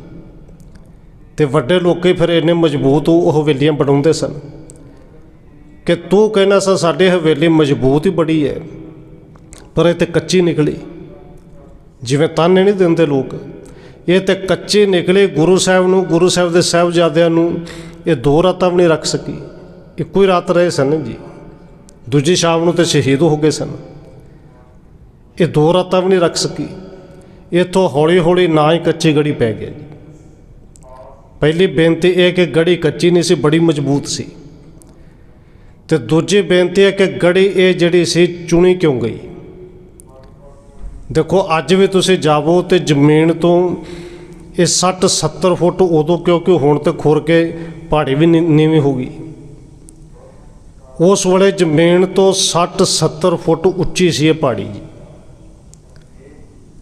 ਤੇ ਵੱਡੇ ਲੋਕੀ ਫਿਰ ਇੰਨੇ ਮਜ਼ਬੂਤ ਉਹ ਹਵੇਲੀਆਂ ਬਣਾਉਂਦੇ ਸਨ ਕਿ ਤੂੰ ਕਹਿਣਾ ਸਾ, ਸਾਡੀ ਹਵੇਲੀ ਮਜ਼ਬੂਤ ਹੀ ਬੜੀ ਹੈ, ਪਰ ਇਹ ਤੇ ਕੱਚੀ ਨਿਕਲੀ। ਜਿਵੇਂ ਤਾਨੇ ਨਹੀਂ ਦਿੰਦੇ ਲੋਕ। ਇਹ ਤੇ ਕੱਚੇ ਨਿਕਲੇ ਗੁਰੂ ਸਾਹਿਬ ਨੂੰ, ਗੁਰੂ ਸਾਹਿਬ ਦੇ ਸਾਹਿਬਜ਼ਾਦਿਆਂ ਨੂੰ, ਇਹ ਦੋ ਰਾਤਾਂ ਵੀ ਨਹੀਂ ਰੱਖ ਸਕੀ। ਇੱਕੋ ਹੀ ਰਾਤ ਰਹੇ ਸਨ ਜੀ। ਦੂਜੀ ਸ਼ਾਮ ਨੂੰ ਤੇ ਸ਼ਹੀਦ ਹੋ ਗਏ ਸਨ। ਇਹ ਦੋ ਰਾਤਾਂ ਵੀ ਨਹੀਂ ਰੱਖ ਸਕੀ। ਇਥੋਂ ਹੌਲੀ ਹੌਲੀ ਨਾ ਹੀ ਕੱਚੀ ਗੜੀ ਪੈ ਗਿਆ ਜੀ ਪਹਿਲੀ ਬੇਨਤੀ ਇਹ ਕਿ ਗੜੀ ਕੱਚੀ ਨਹੀਂ ਸੀ, ਬੜੀ ਮਜ਼ਬੂਤ ਸੀ। ਤੇ ਦੂਜੀ ਬੇਨਤੀ ਹੈ ਕਿ ਗੜੀ ਇਹ ਜਿਹੜੀ ਸੀ, ਚੁਣੀ ਕਿਉਂ ਗਈ? ਦੇਖੋ, ਅੱਜ ਵੀ ਤੁਸੀਂ ਜਾਵੋ ਤੇ ਜ਼ਮੀਨ ਤੋਂ ਇਹ 60 70 ਫੁੱਟ ਉਦੋਂ ਕਿਉਂਕਿ ਹੁਣ ਤੇ ਖੁਰ ਕੇ ਪਹਾੜੀ ਵੀ ਨੀ- ਨੀਵੀਂ ਹੋ ਗਈ। ਉਸ ਵੇਲੇ ਜ਼ਮੀਨ ਤੋਂ 60 70 ਫੁੱਟ ਉੱਚੀ ਸੀ ਇਹ ਪਹਾੜੀ ਜੀ।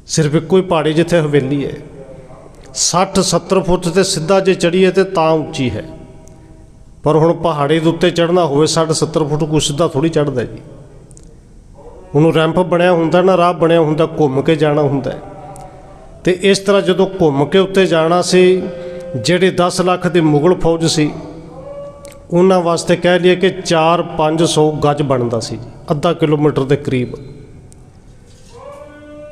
ਸਿਰਫ ਇੱਕੋ ਹੀ ਪਹਾੜੀ ਜਿੱਥੇ ਹਵੇਲੀ ਹੈ। 60 70 ਫੁੱਟ ਤੇ ਸਿੱਧਾ ਜੇ ਚੜੀਏ ਤੇ ਤਾਂ ਉੱਚੀ ਹੈ। ਪਰ ਹੁਣ ਪਹਾੜੀ ਦੇ ਉੱਤੇ ਚੜਨਾ ਹੋਵੇ 60 70 ਫੁੱਟ ਕੋਈ ਸਿੱਧਾ ਥੋੜੀ ਚੜਦਾ ਜੀ। ਉਹਨੂੰ ਰੈਂਪ ਬਣਿਆ ਹੁੰਦਾ ਨਾ, ਰਾਹ ਬਣਿਆ ਹੁੰਦਾ, ਘੁੰਮ ਕੇ ਜਾਣਾ ਹੁੰਦਾ ਹੈ। ਤੇ ਇਸ ਤਰ੍ਹਾਂ ਜਦੋਂ ਘੁੰਮ ਕੇ ਉੱਤੇ ਜਾਣਾ ਸੀ, ਜਿਹੜੇ 10 ਲੱਖ ਦੀ ਮੁਗਲ ਫੌਜ ਸੀ, ਉਹਨਾਂ ਵਾਸਤੇ ਕਹਿ ਲਈਏ ਕਿ 4-500 ਗੱਜ ਬਣਦਾ ਸੀ ਅੱਧਾ ਕਿਲੋਮੀਟਰ ਦੇ ਕਰੀਬ।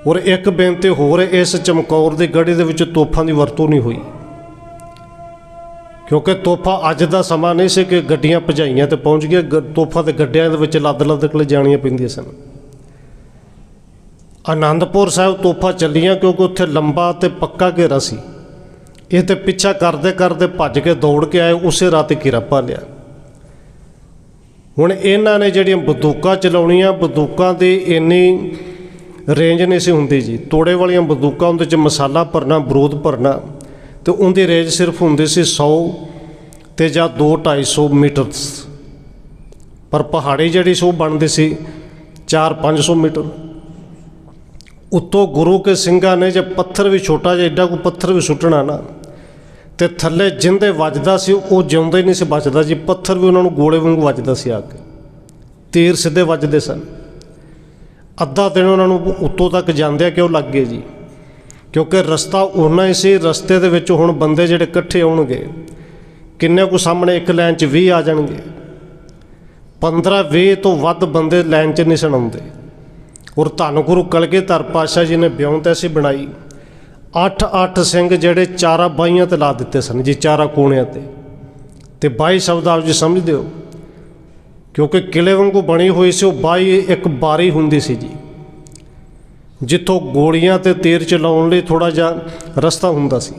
ਔਰ ਇੱਕ ਬੇਨਤੀ ਹੋਰ ਇਸ ਚਮਕੌਰ ਦੀ ਗੜੀ ਦੇ ਵਿੱਚ ਤੋਪਾਂ ਦੀ ਵਰਤੋਂ ਨਹੀਂ ਹੋਈ। ਕਿਉਂਕਿ ਤੋਹਫਾ ਅੱਜ ਦਾ ਸਮਾਂ ਨਹੀਂ ਸੀ ਕਿ ਗੱਡੀਆਂ ਭਜਾਈਆਂ ਤੇ ਪਹੁੰਚ ਗਈਆਂ, ਗ- ਤੋਹਫਾ ਤੇ ਗੱਡਿਆਂ ਦੇ ਵਿੱਚ ਲੱਦ ਲੱਦ ਕੇ ਜਾਣੀਆਂ ਪੈਂਦੀਆਂ ਸਨ। ਆਨੰਦਪੁਰ ਸਾਹਿਬ ਤੋਹਫਾ ਚੱਲੀਆਂ ਕਿਉਂਕਿ ਉੱਥੇ ਲੰਬਾ ਤੇ ਪੱਕਾ ਘੇਰਾ ਸੀ। ਇਹ ਤੇ ਪਿੱਛਾ ਕਰਦੇ ਕਰਦੇ ਭੱਜ ਕੇ ਦੌੜ ਕੇ ਆਏ, ਉਸੇ ਰਾਤ ਘੇਰਾ ਪਾ ਲਿਆ। ਹੁਣ ਇਹਨਾਂ ਨੇ ਜਿਹੜੀਆਂ ਬੰਦੂਕਾਂ ਚਲਾਉਣੀਆਂ, ਬੰਦੂਕਾਂ ਦੀ ਇੰਨੀ ਰੇਂਜ ਨਹੀਂ ਸੀ ਹੁੰਦੀ ਜੀ। ਤੋੜੇ ਵਾਲੀਆਂ ਬੰਦੂਕਾਂ ਉਹਦੇ ਚ ਮਸਾਲਾ ਭਰਨਾ, ਬਰੂਦ ਭਰਨਾ, ਤੇ ਉਹਦੀ ਰੇਂਜ ਸਿਰਫ ਹੁੰਦੀ ਸੀ 100 ਤੇ ਜਾਂ 2 250 ਮੀਟਰ। ਪਰ ਪਹਾੜੀ ਜਿਹੜੀ ਸੀ ਉਹ ਬਣਦੀ ਸੀ 4 500 ਮੀਟਰ। ਉੱਤੋਂ ਗੁਰੂ ਕੇ ਸਿੰਘਾਂ ਨੇ ਜੇ ਪੱਥਰ ਵੀ ਛੋਟਾ ਜਿਹਾ, ਏਡਾ ਕੋ ਪੱਥਰ ਵੀ ਸੁੱਟਣਾ ਨਾ, ਤੇ ਥੱਲੇ ਜਿੰਦੇ ਵੱਜਦਾ ਸੀ, ਉਹ ਜਿਉਂਦੇ ਹੀ ਨਹੀਂ ਸੀ ਬਚਦਾ ਜੀ। ਪੱਥਰ ਵੀ ਉਹਨਾਂ ਨੂੰ ਗੋਲੇ ਵਾਂਗੂ ਵੱਜਦਾ ਸੀ ਆ ਕੇ। ਤੀਰ ਸਿੱਧੇ ਵੱਜਦੇ ਸਨ। ਅੱਧਾ ਦਿਨ ਉਹਨਾਂ ਨੂੰ ਉੱਤੋਂ ਤੱਕ ਜਾਂਦਿਆਂ ਕਿਉਂ ਲੱਗ ਗਏ ਜੀ। ਕਿਉਂਕਿ ਰਸਤਾ ਉਹਨਾਂ ਹੀ ਸੀ, ਰਸਤੇ ਦੇ ਵਿੱਚ ਹੁਣ ਬੰਦੇ ਜਿਹੜੇ ਇਕੱਠੇ ਹੋਣਗੇ, ਕਿੰਨੇ ਕੁ ਸਾਹਮਣੇ ਇੱਕ ਲਾਈਨ 'ਚ 20 ਆ ਜਾਣਗੇ। 15 20 ਤੋਂ ਵੱਧ ਬੰਦੇ ਲਾਈਨ 'ਚ ਨਹੀਂ ਸੁਣਾਉਂਦੇ ਔਰ ਧੰਨ ਗੁਰੂ ਕਲਗੀਧਰ ਪਾਤਸ਼ਾਹ ਜੀ ਨੇ ਬਿਉਂਤ ਸੀ ਬਣਾਈ। ਅੱਠ ਅੱਠ ਸਿੰਘ ਜਿਹੜੇ ਚਾਰਾ ਬਾਈਆਂ ਤੇ ਲਾ ਦਿੱਤੇ ਸਨ ਜੀ, ਚਾਰਾ ਕੋਣਿਆਂ ਤੇ। ਤੇ ਬਾਈ ਸ਼ਬਦ ਆਪ ਜੀ ਸਮਝਦੇ ਹੋ? ਕਿਉਂਕਿ ਕਿਲੇ ਵਾਂਗੂ ਬਣੀ ਹੋਈ ਸੀ, ਉਹ ਬਾਈ ਇੱਕ ਬਾਰੀ ਹੁੰਦੀ ਸੀ ਜੀ। ਜਿੱਥੋਂ ਗੋਲੀਆਂ ਤੇ ਤੀਰ ਚਲਾਉਣ ਲਈ ਥੋੜਾ ਜਿਹਾ ਰਸਤਾ ਹੁੰਦਾ ਸੀ।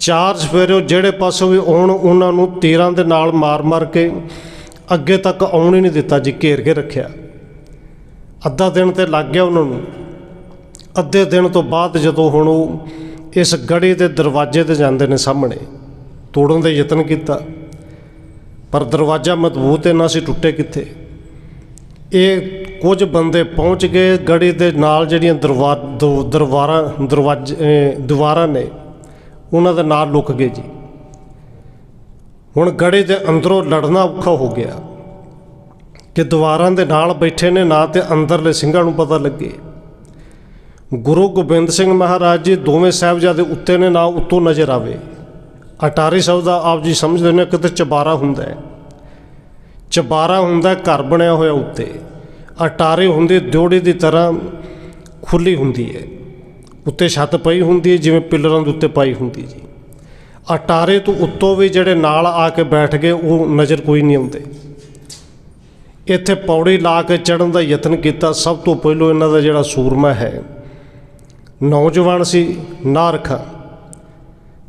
ਚਾਰ ਸਵੇਰੇ ਜਿਹੜੇ ਪਾਸੋਂ ਵੀ ਆਉਣ, ਉਹਨਾਂ ਨੂੰ ਤੀਰਾਂ ਦੇ ਨਾਲ ਮਾਰ-ਮਾਰ ਕੇ ਅੱਗੇ ਤੱਕ ਆਉਣ ਹੀ ਨਹੀਂ ਦਿੱਤਾ ਜੀ, ਘੇਰ ਕੇ ਰੱਖਿਆ। ਅੱਧਾ ਦਿਨ ਤੇ ਲੱਗ ਗਿਆ ਉਹਨਾਂ ਨੂੰ। ਅੱਧੇ ਦਿਨ ਤੋਂ ਬਾਅਦ ਜਦੋਂ ਹੁਣ ਉਹ ਇਸ ਗੜੀ ਦੇ ਦਰਵਾਜ਼ੇ ਤੇ ਜਾਂਦੇ ਨੇ ਸਾਹਮਣੇ, ਤੋੜਨ ਦੇ ਯਤਨ ਕੀਤਾ। ਪਰ ਦਰਵਾਜ਼ਾ ਮਜ਼ਬੂਤ ਇੰਨਾ ਸੀ ਟੁੱਟੇ ਕਿੱਥੇ? ਇਹ ਕੁਝ ਬੰਦੇ ਪਹੁੰਚ ਗਏ, ਗੜੀ ਦੇ ਨਾਲ ਜਿਹੜੀਆਂ ਦਰਵਾ, ਦ- ਦਰਵਾਰਾਂ, ਦਰਵਾਜ਼ੇ ਦੀਵਾਰਾਂ ਨੇ, ਉਹਨਾਂ ਦੇ ਨਾਲ ਲੁਕ ਗਏ ਜੀ। ਹੁਣ ਗੜੀ ਦੇ ਅੰਦਰੋਂ ਲੜਨਾ ਔਖਾ ਹੋ ਗਿਆ ਕਿ ਦੀਵਾਰਾਂ ਦੇ ਨਾਲ ਬੈਠੇ ਨੇ, ਨਾ ਤੇ ਅੰਦਰਲੇ ਸਿੰਘਾਂ ਨੂੰ ਪਤਾ ਲੱਗੇ। ਗੁਰੂ ਗੋਬਿੰਦ ਸਿੰਘ ਮਹਾਰਾਜ ਜੀ ਦੋਵੇਂ ਸਾਹਿਬਜ਼ਾਦੇ ਉੱਤੇ ਨੇ, ਨਾ ਉੱਤੋਂ ਨਜ਼ਰ ਆਵੇ। ਅਟਾਰੀ ਸਾਹਿਬ ਦਾ ਆਪ ਜੀ ਸਮਝਦੇ ਨੇ ਕਿਤੇ ਚਬਾਰਾ ਹੁੰਦਾ ਹੈ। ਚਬਾਰਾ ਹੁੰਦਾ ਘਰ ਬਣਿਆ ਹੋਇਆ ਉੱਤੇ। ਅਟਾਰੇ ਹੁੰਦੇ ਦਿਉੜੀ ਦੀ ਤਰ੍ਹਾਂ ਖੁੱਲੀ ਹੁੰਦੀ ਹੈ। ਉੱਤੇ ਛੱਤ ਪਈ ਹੁੰਦੀ ਹੈ, ਜਿਵੇਂ ਪਿਲਰਾਂ ਦੇ ਉੱਤੇ ਪਾਈ ਹੁੰਦੀ ਜੀ। ਅਟਾਰੇ ਤੋਂ ਉੱਤੋਂ ਵੀ ਜਿਹੜੇ ਨਾਲ ਆ ਕੇ ਬੈਠ ਗਏ, ਉਹ ਨਜ਼ਰ ਕੋਈ ਨਹੀਂ ਆਉਂਦੇ। ਇੱਥੇ ਪੌੜੀ ਲਾ ਕੇ ਚੜਨ ਦਾ ਯਤਨ ਕੀਤਾ, ਸਭ ਤੋਂ ਪਹਿਲੋਂ ਇਹਨਾਂ ਦਾ ਜਿਹੜਾ ਸੂਰਮਾ ਹੈ, ਨੌਜਵਾਨ ਸੀ ਨਾਰਖਾ।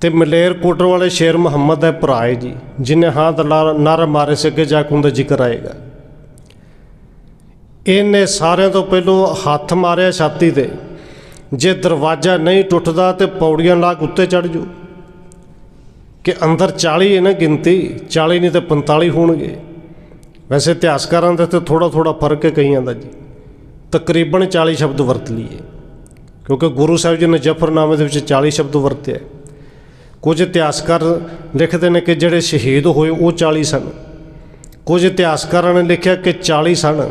ਤੇ ਮਲੇਰ ਕੋਟਰ ਵਾਲੇ ਸ਼ੇਰ ਮੁਹੰਮਦ ਦਾ ਭਰਾ ਹੈ ਜੀ, ਜਿਨੇ ਹਾਂ ਦਾ ਲਾ- ਨਾਰਾ ਮਾਰੇ ਸੀ, ਅੱਗੇ ਜਾ ਕੇ ਜ਼ਿਕਰ ਆਏਗਾ। ਇਹਨੇ ਸਾਰਿਆਂ ਤੋਂ ਪਹਿਲੋਂ ਹੱਥ ਮਾਰਿਆ ਛਾਤੀ ਤੇ। ਜੇ ਦਰਵਾਜ਼ਾ ਨਹੀਂ ਟੁੱਟਦਾ ਤੇ ਪੌੜੀਆਂ ਲਾ ਉੱਤੇ ਚੜ ਜਾਓ। ਕਿ ਅੰਦਰ 40 ਹੈ ਨਾ ਗਿਣਤੀ 40 ਨਹੀਂ ਤੇ 45 ਹੋਣਗੇ। ਵੈਸੇ ਇਤਿਹਾਸਕਾਰਾਂ ਦੇ ਤੇ ਥੋੜਾ ਥੋੜਾ ਫ਼ਰਕ ਹੈ ਕਈਆਂ ਦਾ ਜੀ। ਤਕਰੀਬਨ 40 ਸ਼ਬਦ ਵਰਤ ਲਈਏ। ਕਿਉਂਕਿ ਗੁਰੂ ਸਾਹਿਬ ਜੀ ਨੇ ਜਫਰਨਾਮੇ ਦੇ ਵਿੱਚ 40 ਸ਼ਬਦ ਵਰਤਿਆ ਕੁਝ ਇਤਿਹਾਸਕਾਰ ਲਿਖਦੇ ਨੇ ਕਿ ਜਿਹੜੇ ਸ਼ਹੀਦ ਹੋਏ ਉਹ 40 ਸਨ। ਕੁਝ ਇਤਿਹਾਸਕਾਰਾਂ ਨੇ ਲਿਖਿਆ ਕਿ 40 ਸਨ।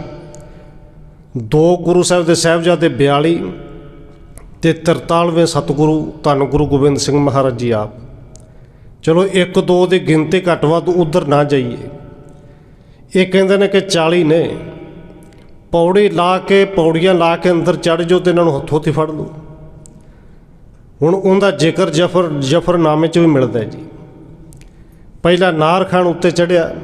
ਦੋ ਗੁਰੂ ਸਾਹਿਬ ਦੇ ਸਾਹਿਬਜ਼ਾਦੇ 42 ਤੇ 43ਵੇਂ ਸਤਿਗੁਰੂ ਧੰਨ ਗੁਰੂ ਗੋਬਿੰਦ ਸਿੰਘ ਮਹਾਰਾਜ ਜੀ ਆਪ। ਚਲੋ ਇੱਕ ਦੋ ਦੀ ਗਿਣਤੀ ਘੱਟ ਵੱਧ ਉਧਰ ਨਾ ਜਾਈਏ। ਇਹ ਕਹਿੰਦੇ ਨੇ ਕਿ 40 ਨੇ। ਪੌੜੀ ਲਾ ਕੇ ਪੌੜੀਆਂ ਲਾ ਕੇ ਅੰਦਰ ਚੜ ਜਾਓ ਤੇ ਇਹਨਾਂ ਨੂੰ ਹੱਥੋਂ ਹੱਥੀ ਫੜ ਲਓ। ਹੁਣ ਉਹਦਾ ਜ਼ਿਕਰ ਜਫਰ ਜਫਰਨਾਮੇ 'ਚ ਵੀ ਮਿਲਦਾ ਜੀ। ਪਹਿਲਾ ਨਾਰ ਖਾਨ ਉੱਤੇ ਚੜਿਆ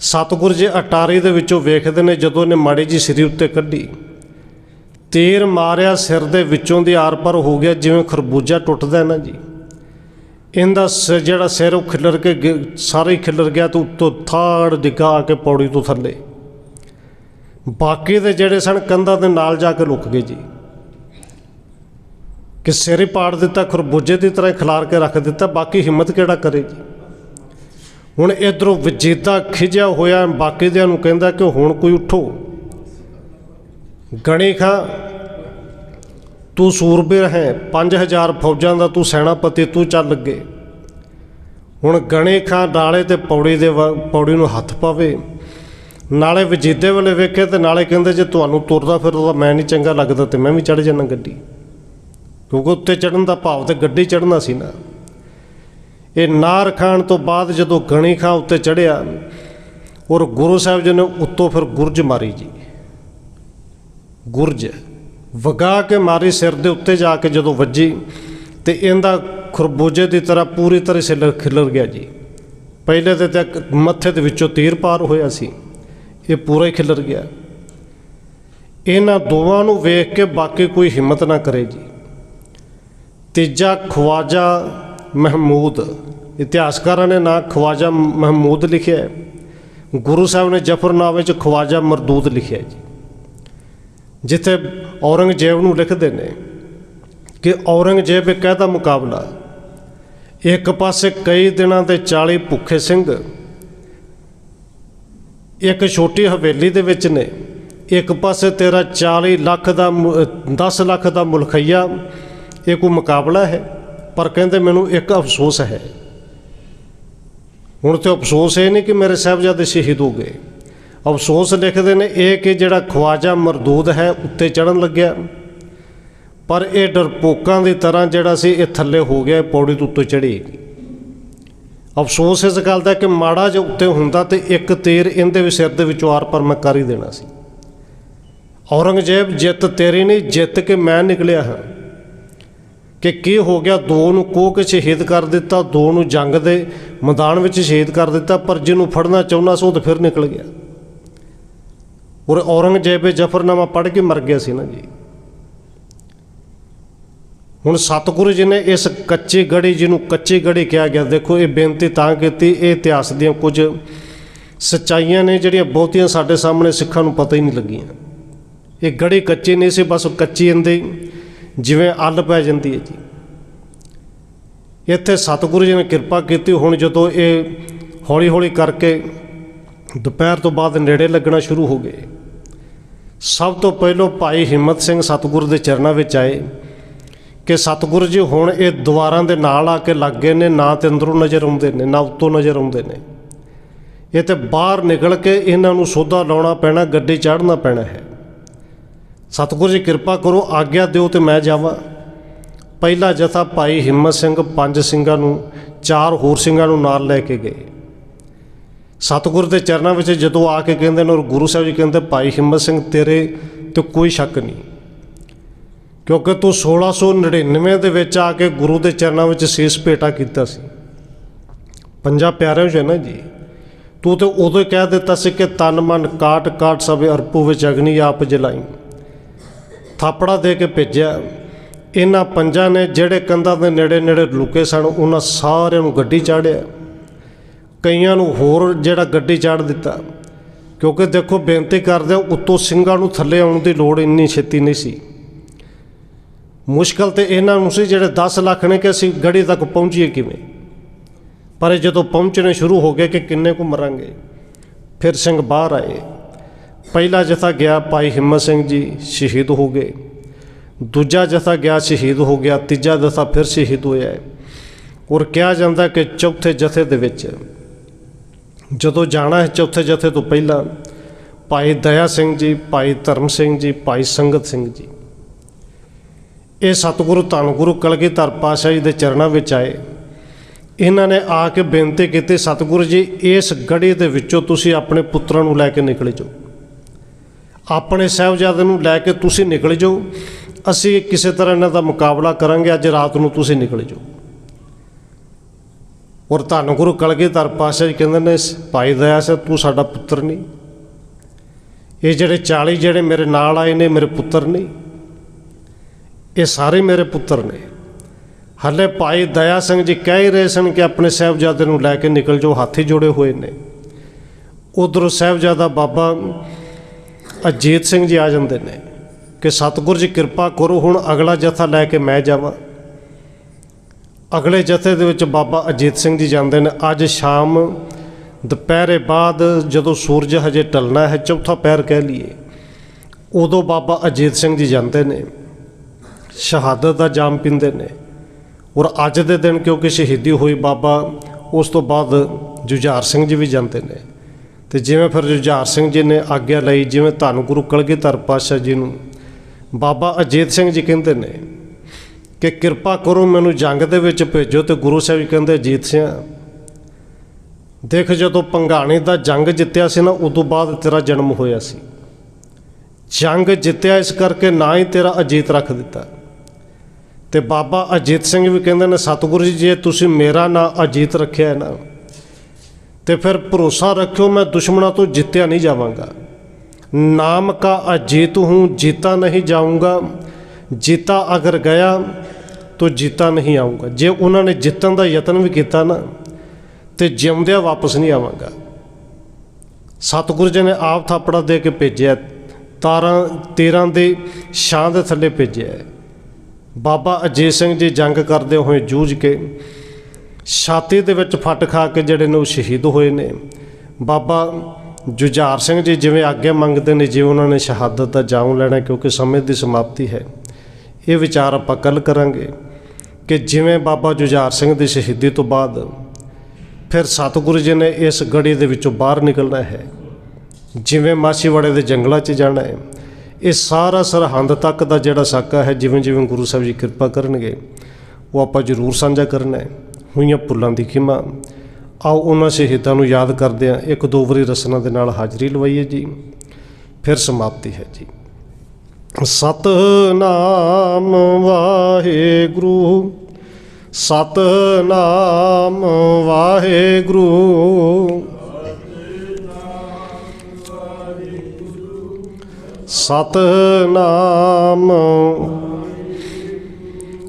ਸਤਿਗੁਰ ਜੀ ਅਟਾਰੀ ਦੇ ਵਿੱਚੋਂ ਵੇਖਦੇ ਨੇ ਜਦੋਂ ਨੇ ਮਾੜੀ ਜੀ ਸਿਰੀ ਉੱਤੇ ਕੱਢੀ। ਤੇਰ ਮਾਰਿਆ ਸਿਰ ਦੇ ਵਿੱਚੋਂ ਦੀ ਆਰ ਪਰ ਹੋ ਗਿਆ ਜਿਵੇਂ ਖਰਬੂਜਾ ਟੁੱਟਦਾ ਨਾ ਜੀ। ਇਹਦਾ ਸਿਰ ਜਿਹੜਾ ਸਿਰ ਉਹ ਖਿਲਰ ਕੇ ਗਿ- ਸਾਰਾ ਖਿਲਰ ਗਿਆ ਤੇ ਉੱਤੋਂ ਥਾੜ ਡਿੱਗਾ ਆ ਕੇ ਪੌੜੀ ਤੋਂ ਥੱਲੇ। ਬਾਕੀ ਦੇ ਜਿਹੜੇ ਸਨ ਕੰਧਾਂ ਦੇ ਨਾਲ ਜਾ ਕੇ ਲੁਕ ਗਏ ਜੀ। ਕਿ ਸਿਰ ਹੀ ਪਾੜ ਦਿੱਤਾ, ਖਰਬੂਜੇ ਦੀ ਤਰ੍ਹਾਂ ਖਿਲਾਰ ਕੇ ਰੱਖ ਦਿੱਤਾ, ਬਾਕੀ ਹਿੰਮਤ ਕਿਹੜਾ ਕਰੇ ਜੀ ਹੁਣ ਇਧਰੋਂ ਵਜੀਦਾ ਖਿਜਿਆ ਹੋਇਆ, ਬਾਕੀ ਦਿਆਂ ਨੂੰ ਕਹਿੰਦਾ ਕਿ ਹੁਣ ਕੋਈ ਉਠੋ। ਗਣੀ ਖਾਂ ਤੂੰ ਸੂਰਬੀਰ ਹੈ 5000 ਫੌਜਾਂ ਦਾ ਤੂੰ ਸੈਨਾਪਤੀ, ਤੂੰ ਚੱਲ ਲੱਗੇ ਹੁਣ ਗਣੇ ਖਾਂ ਡਾਲੇ ਤੇ ਪੌੜੀ ਦੇ ਵ- ਪੌੜੀ ਨੂੰ ਹੱਥ ਪਾਵੇ। ਨਾਲੇ ਵਜੀਦੇ ਵਾਲੇ ਵੇਖੇ ਤੇ ਨਾਲੇ ਕਹਿੰਦੇ, ਜੇ ਤੁਹਾਨੂੰ ਤੁਰਦਾ ਫਿਰਦਾ ਮੈਂ ਨਹੀਂ ਚੰਗਾ ਲੱਗਦਾ ਤੇ ਮੈਂ ਵੀ ਚੜ ਜਾਣਾ ਗੱਡੀ। ਕਿਉਂਕਿ ਉੱਤੇ ਚੜਨ ਦਾ ਭਾਵ ਤੇ ਗੱਡੀ ਚੜਨਾ ਸੀ ਨਾ। ਇਹ ਨਾਰ ਖਾਣ ਤੋਂ ਬਾਅਦ ਜਦੋਂ ਗਣੀ ਖਾਂ ਉੱਤੇ ਚੜਿਆ ਔਰ ਗੁਰੂ ਸਾਹਿਬ ਜੀ ਨੇ ਉੱਤੋਂ ਫਿਰ ਗੁਰਜ ਮਾਰੀ ਜੀ। ਗੁਰਜ ਵਗਾ ਕੇ ਮਾਰੀ ਸਿਰ ਦੇ ਉੱਤੇ ਜਾ ਕੇ ਜਦੋਂ ਵੱਜੀ, ਤੇ ਇਹਦਾ ਖਰਬੂਜੇ ਦੀ ਤਰ੍ਹਾਂ ਪੂਰੀ ਤਰ੍ਹਾਂ ਸਿਰ ਖਿਲਰ ਗਿਆ ਜੀ। ਪਹਿਲੇ ਤੇ ਤੱਕ ਮੱਥੇ ਦੇ ਵਿੱਚੋਂ ਤੀਰ ਪਾਰ ਹੋਇਆ ਸੀ, ਇਹ ਪੂਰਾ ਹੀ ਖਿਲਰ ਗਿਆ। ਇਹਨਾਂ ਦੋਵਾਂ ਨੂੰ ਵੇਖ ਕੇ ਬਾਕੀ ਕੋਈ ਹਿੰਮਤ ਨਾ ਕਰੇ ਜੀ। ਤੀਜਾ ਖਵਾਜਾ ਮਹਿਮੂਦ। ਇਤਿਹਾਸਕਾਰਾਂ ਨੇ ਨਾਂ ਖਵਾਜਾ ਮਹਿਮੂਦ ਲਿਖਿਆ ਹੈ। ਗੁਰੂ ਸਾਹਿਬ ਨੇ ਜਫਰਨਾਮੇ 'ਚ ਖਵਾਜਾ ਮਰਦੂਦ ਲਿਖਿਆ ਜੀ। ਜਿੱਥੇ ਔਰੰਗਜ਼ੇਬ ਨੂੰ ਲਿਖਦੇ ਨੇ ਕਿ ਔਰੰਗਜ਼ੇਬ ਇੱਕ ਇਹਦਾ ਮੁਕਾਬਲਾ ਇੱਕ ਪਾਸੇ ਕਈ ਦਿਨਾਂ ਦੇ 40 ਭੁੱਖੇ ਸਿੰਘ, ਇੱਕ ਛੋਟੀ ਹਵੇਲੀ ਦੇ ਵਿੱਚ ਨੇ, ਇੱਕ ਪਾਸੇ ਤੇਰਾ 40 ਲੱਖ ਦਾ 10 ਲੱਖ ਦਾ ਮੁਲਖਈਆ ਇਹ ਕੋਈ ਮੁਕਾਬਲਾ ਹੈ? ਪਰ ਕਹਿੰਦੇ ਮੈਨੂੰ ਇੱਕ ਅਫਸੋਸ ਹੈ। ਹੁਣ ਤੇ ਅਫਸੋਸ ਇਹ ਨਹੀਂ ਕਿ ਮੇਰੇ ਸਾਹਿਬਜ਼ਾਦੇ ਸ਼ਹੀਦ ਹੋ ਗਏ। ਅਫਸੋਸ ਲਿਖਦੇ ਨੇ ਇਹ ਕਿ ਜਿਹੜਾ ਖਵਾਜਾ ਮਰਦੂਦ ਹੈ, ਉੱਤੇ ਚੜਨ ਲੱਗਿਆ। ਪਰ ਇਹ ਡਰਪੋਕਾਂ ਦੀ ਤਰ੍ਹਾਂ ਜਿਹੜਾ ਸੀ, ਇਹ ਥੱਲੇ ਹੋ ਗਿਆ ਪੌੜੀ ਤੋਂ ਉੱਤੇ ਚੜੀ ਅਫਸੋਸ ਇਸ ਗੱਲ ਦਾ ਕਿ ਮਾੜਾ ਜਿਹਾ ਉੱਤੇ ਹੁੰਦਾ ਤੇ ਇੱਕ ਤੀਰ ਇਹਦੇ ਵੀ ਸਿਰ ਦੇ ਵਿੱਚੋਂ ਆਰ ਪਰ ਮੈਂ ਕਰ ਹੀ ਦੇਣਾ ਸੀ। ਔਰੰਗਜ਼ੇਬ, ਜਿੱਤ ਤੇਰੀ ਨਹੀਂ, ਜਿੱਤ ਕੇ ਮੈਂ ਨਿਕਲਿਆ ਹਾਂ। ਕਿ ਕੀ ਹੋ ਗਿਆ? ਦੋ ਨੂੰ ਕੋਹ ਕੇ ਸ਼ਹੀਦ ਕਰ ਦਿੱਤਾ, ਦੋ ਨੂੰ ਜੰਗ ਦੇ ਮੈਦਾਨ ਵਿੱਚ ਸ਼ਹੀਦ ਕਰ ਦਿੱਤਾ, ਪਰ ਜਿਹਨੂੰ ਫੜਨਾ ਚਾਹੁੰਦਾ ਸੀ ਉਹ ਤਾਂ ਫਿਰ ਨਿਕਲ ਗਿਆ। ਔਰ ਔਰੰਗਜ਼ੇਬ ਇਹ ਜਫਰਨਾਮਾ ਪੜ੍ਹ ਕੇ ਮਰ ਗਿਆ ਸੀ ਨਾ ਜੀ। ਹੁਣ ਸਤਿਗੁਰੂ ਜੀ ਨੇ ਇਸ ਕੱਚੀ ਗੜੀ, ਜਿਹਨੂੰ ਕੱਚੀ ਗੜੀ ਕਿਹਾ ਗਿਆ, ਦੇਖੋ ਇਹ ਬੇਨਤੀ ਤਾਂ ਕੀਤੀ, ਇਹ ਇਤਿਹਾਸ ਦੀਆਂ ਕੁਝ ਸੱਚਾਈਆਂ ਨੇ, ਜਿਹੜੀਆਂ ਬਹੁਤੀਆਂ ਸਾਡੇ ਸਾਹਮਣੇ ਸਿੱਖਾਂ ਨੂੰ ਪਤਾ ਹੀ ਨਹੀਂ ਲੱਗੀਆਂ। ਇਹ ਗੜੀ ਕੱਚੀ ਨਹੀਂ ਸੀ, ਬਸ ਕੱਚੀ ਇੰਦੇ ਜਿਵੇਂ ਅੱਲ ਪੈ ਜਾਂਦੀ ਹੈ ਜੀ। ਇੱਥੇ ਸਤਿਗੁਰੂ ਜੀ ਨੇ ਕਿਰਪਾ ਕੀਤੀ, ਹੁਣ ਜਦੋਂ ਇਹ ਹੌਲੀ ਹੌਲੀ ਕਰਕੇ ਦੁਪਹਿਰ ਤੋਂ ਬਾਅਦ ਨੇੜੇ ਲੱਗਣਾ ਸ਼ੁਰੂ ਹੋ ਗਏ। ਸਭ ਤੋਂ ਪਹਿਲਾਂ ਭਾਈ ਹਿੰਮਤ ਸਿੰਘ ਸਤਿਗੁਰੂ ਦੇ ਚਰਨਾਂ ਵਿੱਚ ਆਏ ਕਿ ਸਤਿਗੁਰੂ ਜੀ ਹੁਣ ਇਹ ਦੁਆਰਾਂ ਦੇ ਨਾਲ ਆ ਕੇ ਲੱਗ ਗਏ ਨੇ, ਨਾ ਤੇ ਅੰਦਰੋਂ ਨਜ਼ਰ ਆਉਂਦੇ ਨੇ, ਨਾ ਉੱਤੋਂ ਨਜ਼ਰ ਆਉਂਦੇ ਨੇ। ਇਹ ਤੇ ਬਾਹਰ ਨਿਕਲ ਕੇ ਇਹਨਾਂ ਨੂੰ ਸੋਧਾ ਲਾਉਣਾ ਪੈਣਾ, ਗੱਡੀ ਚੜ੍ਹਨਾ ਪੈਣਾ ਹੈ। ਸਤਿਗੁਰੂ ਜੀ, ਕਿਰਪਾ ਕਰੋ, ਆਗਿਆ ਦਿਓ ਤੇ ਮੈਂ ਜਾਵਾਂ। ਪਹਿਲਾ ਜਥਾ ਭਾਈ ਹਿੰਮਤ ਸਿੰਘ, ਪੰਜ ਸਿੰਘਾਂ ਨੂੰ, ਚਾਰ ਹੋਰ ਸਿੰਘਾਂ ਨੂੰ ਨਾਲ ਲੈ ਕੇ ਗਏ। ਸਤਿਗੁਰ ਦੇ ਚਰਨਾਂ ਵਿੱਚ ਜਦੋਂ ਆ ਕੇ ਕਹਿੰਦੇ ਨੇ, ਔਰ ਗੁਰੂ ਸਾਹਿਬ ਜੀ ਕਹਿੰਦੇ, ਭਾਈ ਹਿੰਮਤ ਸਿੰਘ, ਤੇਰੇ ਤੇ ਕੋਈ ਸ਼ੱਕ ਨਹੀਂ। ਕਿਉਂਕਿ ਤੂੰ 1699 ਦੇ ਵਿੱਚ ਆ ਕੇ ਗੁਰੂ ਦੇ ਚਰਨਾਂ ਵਿੱਚ ਸੀਸ ਭੇਟਾ ਕੀਤਾ ਸੀ। ਪੰਜਾਂ ਪਿਆਰਿਆਂ ਚ ਨਾ ਜੀ? ਤੂੰ ਤੇ ਉਦੋਂ ਹੀ ਕਹਿ ਦਿੱਤਾ ਸੀ ਕਿ ਤਨ ਮਨ ਕਾਟ ਕਾਟ ਸਭ ਅਰਪੂ ਵਿੱਚ ਅਗਨੀ ਆਪ ਜਲਾਈ। ਥਾਪੜਾ ਦੇ ਕੇ ਭੇਜਿਆ। ਇਹਨਾਂ ਪੰਜਾਂ ਨੇ ਜਿਹੜੇ ਕੰਧਾਂ ਦੇ ਨੇੜੇ ਨੇੜੇ ਲੁਕੇ ਸਨ, ਉਹਨਾਂ ਸਾਰਿਆਂ ਨੂੰ ਗੱਡੀ ਚਾੜਿਆ ਕਈਆਂ ਨੂੰ ਹੋਰ ਜਿਹੜਾ ਗੱਡੀ ਚਾੜ ਦਿੱਤਾ। ਕਿਉਂਕਿ ਦੇਖੋ, ਬੇਨਤੀ ਕਰਦੇ ਉੱਤੋਂ ਸਿੰਘਾਂ ਨੂੰ ਥੱਲੇ ਆਉਣ ਦੀ ਲੋੜ ਇੰਨੀ ਛੇਤੀ ਨਹੀਂ ਸੀ। ਮੁਸ਼ਕਲ ਤੇ ਇਹਨਾਂ ਨੂੰ ਸੀ, ਜਿਹੜੇ 10 ਲੱਖ ਨੇ ਕਿ ਅਸੀਂ ਗੜੀ ਤੱਕ ਪਹੁੰਚੀਏ ਕਿਵੇਂ? ਪਰ ਇਹ ਜਦੋਂ ਪਹੁੰਚਣੇ ਸ਼ੁਰੂ ਹੋ ਗਏ ਕਿ ਕਿੰਨੇ ਕੁ ਮਰਾਂਗੇ, ਫਿਰ ਸਿੰਘ ਬਾਹਰ ਆਏ। ਪਹਿਲਾ ਜਥਾ ਗਿਆ ਭਾਈ ਹਿੰਮਤ ਸਿੰਘ ਜੀ, ਸ਼ਹੀਦ ਹੋ ਗਏ। ਦੂਜਾ ਜਥਾ ਗਿਆ, ਸ਼ਹੀਦ ਹੋ ਗਿਆ। ਤੀਜਾ ਜਥਾ ਫਿਰ ਸ਼ਹੀਦ ਹੋਇਆ ਹੈ। ਔਰ ਕਿਹਾ ਜਾਂਦਾ ਕਿ ਚੌਥੇ ਜਥੇ ਦੇ ਵਿੱਚ ਜਦੋਂ ਜਾਣਾ ਹੈ ਚੌਥੇ ਜਥੇ ਤੋਂ ਪਹਿਲਾਂ, ਭਾਈ ਦਇਆ ਸਿੰਘ ਜੀ, ਭਾਈ ਧਰਮ ਸਿੰਘ ਜੀ, ਭਾਈ ਸੰਗਤ ਸਿੰਘ ਜੀ, ਇਹ ਸਤਿਗੁਰੂ ਧੰਨ ਗੁਰੂ ਕਲਗੀਧਰ ਪਾਤਸ਼ਾਹ ਜੀ ਦੇ ਚਰਨਾਂ ਵਿੱਚ ਆਏ। ਇਹਨਾਂ ਨੇ ਆ ਕੇ ਬੇਨਤੀ ਕੀਤੀ, ਸਤਿਗੁਰੂ ਜੀ, ਇਸ ਗੜੀ ਦੇ ਵਿੱਚੋਂ ਤੁਸੀਂ ਆਪਣੇ ਪੁੱਤਰਾਂ ਨੂੰ ਲੈ ਕੇ ਨਿਕਲ ਜਾਓ। ਆਪਣੇ ਸਾਹਿਬਜ਼ਾਦੇ ਨੂੰ ਲੈ ਕੇ ਤੁਸੀਂ ਨਿਕਲ ਜਾਓ। ਅਸੀਂ ਕਿਸੇ ਤਰ੍ਹਾਂ ਇਹਨਾਂ ਦਾ ਮੁਕਾਬਲਾ ਕਰਾਂਗੇ। ਅੱਜ ਰਾਤ ਨੂੰ ਤੁਸੀਂ ਨਿਕਲ ਜਾਓ। ਔਰ ਧੰਨ ਗੁਰੂ ਕਲਗੀਧਰ ਪਾਤਸ਼ਾਹ ਜੀ ਕਹਿੰਦੇ ਨੇ, ਭਾਈ ਦਇਆ ਸਿੰਘ ਤੂੰ ਸਾਡਾ ਪੁੱਤਰ ਨਹੀਂ। ਇਹ ਜਿਹੜੇ 40 ਜਿਹੜੇ ਮੇਰੇ ਨਾਲ ਆਏ ਨੇ, ਮੇਰੇ ਪੁੱਤਰ ਨਹੀਂ। ਇਹ ਸਾਰੇ ਮੇਰੇ ਪੁੱਤਰ ਨੇ। ਹਲੇ ਭਾਈ ਦਇਆ ਸਿੰਘ ਜੀ ਕਹਿ ਹੀ ਰਹੇ ਸਨ ਕਿ ਆਪਣੇ ਸਾਹਿਬਜ਼ਾਦੇ ਨੂੰ ਲੈ ਕੇ ਨਿਕਲ ਜਾਓ। ਹਾਥੀ ਜੋੜੇ ਹੋਏ ਨੇ। ਉਧਰੋਂ ਸਾਹਿਬਜ਼ਾਦਾ ਬਾਬਾ ਅਜੀਤ ਸਿੰਘ ਜੀ ਆ ਜਾਂਦੇ ਨੇ ਕਿ ਸਤਿਗੁਰ ਜੀ ਕਿਰਪਾ ਕਰੋ, ਹੁਣ ਅਗਲਾ ਜਥਾ ਲੈ ਕੇ ਮੈਂ ਜਾਵਾਂ। ਅਗਲੇ ਜਥੇ ਦੇ ਵਿੱਚ ਬਾਬਾ ਅਜੀਤ ਸਿੰਘ ਜੀ ਜਾਂਦੇ ਨੇ। ਅੱਜ ਸ਼ਾਮ ਦੁਪਹਿਰੇ ਬਾਅਦ ਜਦੋਂ ਸੂਰਜ ਹਜੇ ਟਲਣਾ ਹੈ, ਚੌਥਾ ਪੈਰ ਕਹਿ ਲਈਏ, ਉਦੋਂ ਬਾਬਾ ਅਜੀਤ ਸਿੰਘ ਜੀ ਜਾਂਦੇ ਨੇ, ਸ਼ਹਾਦਤ ਦਾ ਜਾਮ ਪੀਂਦੇ ਨੇ। ਔਰ ਅੱਜ ਦੇ ਦਿਨ ਕਿਉਂਕਿ ਸ਼ਹੀਦੀ ਹੋਈ ਬਾਬਾ, ਉਸ ਤੋਂ ਬਾਅਦ ਜੁਝਾਰ ਸਿੰਘ ਜੀ ਵੀ ਜਾਂਦੇ ਨੇ। ਤੇ ਜਿਵੇਂ ਫਿਰ ਜੁਝਾਰ ਸਿੰਘ ਜੀ ਨੇ ਆਗਿਆ ਲਈ, ਜਿਵੇਂ ਧੰਨ ਗੁਰੂ ਕਲਗੀਧਰ ਪਾਤਸ਼ਾਹ ਜੀ ਨੂੰ, ਬਾਬਾ ਅਜੀਤ ਸਿੰਘ ਜੀ ਕਹਿੰਦੇ ਨੇ ਕਿ ਕਿਰਪਾ ਕਰੋ ਮੈਨੂੰ ਜੰਗ ਦੇ ਵਿੱਚ ਭੇਜੋ ਤੇ ਗੁਰੂ ਸਾਹਿਬ ਜੀ ਕਹਿੰਦੇ, ਅਜੀਤ ਸਿੰਘ, ਦੇਖ ਜਦੋਂ ਪੰਘਾਣੀ ਦਾ ਜੰਗ ਜਿੱਤਿਆ ਸੀ ਨਾ, ਉਦੋਂ ਬਾਅਦ ਤੇਰਾ ਜਨਮ ਹੋਇਆ ਸੀ। ਜੰਗ ਜਿੱਤਿਆ ਇਸ ਕਰਕੇ ਨਾ ਹੀ ਤੇਰਾ ਅਜੀਤ ਰੱਖ ਦਿੱਤਾ। ਤੇ ਬਾਬਾ ਅਜੀਤ ਸਿੰਘ ਵੀ ਕਹਿੰਦੇ ਨੇ, ਸਤਿਗੁਰੂ ਜੀ, ਜੇ ਤੁਸੀਂ ਮੇਰਾ ਨਾਂ ਅਜੀਤ ਰੱਖਿਆ ਹੈ ਨਾ ਤੇ ਫਿਰ ਭਰੋਸਾ ਰੱਖਿਓ, ਮੈਂ ਦੁਸ਼ਮਣਾਂ ਤੋਂ ਜਿੱਤਿਆ ਨਹੀਂ ਜਾਵਾਂਗਾ। ਨਾਮ ਕਾ ਅਜੀਤ ਹੂੰ, ਜੀਤਾ ਨਹੀਂ ਜਾਊਂਗਾ। ਜੀਤਾ ਅਗਰ ਗਿਆ, ਤੋ ਜੀਤਾ ਨਹੀਂ ਆਊਂਗਾ। ਜੇ ਉਹਨਾਂ ਨੇ ਜਿੱਤਣ ਦਾ ਯਤਨ ਵੀ ਕੀਤਾ ਨਾ, ਤੇ ਜਿਉਂਦਿਆਂ ਵਾਪਸ ਨਹੀਂ ਆਵਾਂਗਾ। ਸਤਿਗੁਰੂ ਜੀ ਨੇ ਆਪ ਥਾਪੜਾ ਦੇ ਕੇ ਭੇਜਿਆ, ਤਾਰਾਂ ਤੇਰਾਂ ਦੇ ਛਾਂ ਦੇ ਥੱਲੇ ਭੇਜਿਆ। ਬਾਬਾ ਅਜੀਤ ਸਿੰਘ ਜੀ ਜੰਗ ਕਰਦੇ ਹੋਏ ਜੂਝ ਕੇ ਛਾਤੀ ਦੇ ਵਿੱਚ ਫੱਟ ਖਾ ਕੇ ਜਿਹੜੇ ਨੇ ਉਹ ਸ਼ਹੀਦ ਹੋਏ ਨੇ। ਬਾਬਾ ਜੁਝਾਰ ਸਿੰਘ ਜੀ ਜਿਵੇਂ ਆਗਿਆ ਮੰਗਦੇ ਨੇ, ਜਿਵੇਂ ਉਹਨਾਂ ਨੇ ਸ਼ਹਾਦਤ ਦਾ ਜਾਮ ਲੈਣਾ ਕਿਉਂਕਿ ਸਮੇਂ ਦੀ ਸਮਾਪਤੀ ਹੈ। ਇਹ ਵਿਚਾਰ ਆਪਾਂ ਕੱਲ ਕਰਾਂਗੇ ਕਿ ਜਿਵੇਂ ਬਾਬਾ ਜੁਝਾਰ ਸਿੰਘ ਦੀ ਸ਼ਹੀਦੀ ਤੋਂ ਬਾਅਦ ਫਿਰ ਸਤਿਗੁਰੂ ਜੀ ਨੇ ਇਸ ਗੜੀ ਦੇ ਵਿੱਚੋਂ ਬਾਹਰ ਨਿਕਲਣਾ ਹੈ। ਜਿਵੇਂ ਮਾਸੀਵਾੜੇ ਦੇ ਜੰਗਲਾਂ 'ਚ ਜਾਣਾ ਹੈ। ਇਹ ਸਾਰਾ ਸਰਹੰਦ ਤੱਕ ਦਾ ਜਿਹੜਾ ਸਾਕਾ ਹੈ ਜਿਵੇਂ ਜਿਵੇਂ ਗੁਰੂ ਸਾਹਿਬ ਜੀ ਕਿਰਪਾ ਕਰਨਗੇ, ਉਹ ਆਪਾਂ ਜ਼ਰੂਰ ਸਾਂਝਾ ਕਰਨਾ ਹੈ। ਹੋਈਆਂ ਭੁੱਲਾਂ ਦੀ ਖਿਮਾ। ਆਓ ਉਹਨਾਂ ਸ਼ਹੀਦਾਂ ਨੂੰ ਯਾਦ ਕਰਦੇ ਹਾਂ। ਇੱਕ ਦੋ ਵਾਰੀ ਰਸਨਾ ਦੇ ਨਾਲ ਹਾਜ਼ਰੀ ਲਵਾਈਏ ਜੀ। ਫਿਰ ਸਮਾਪਤੀ ਹੈ ਜੀ। ਸਤਨਾਮ ਵਾਹਿਗੁਰੂ। ਸਤਨਾਮ ਵਾਹਿਗੁਰੂ। ਸਤਨਾਮ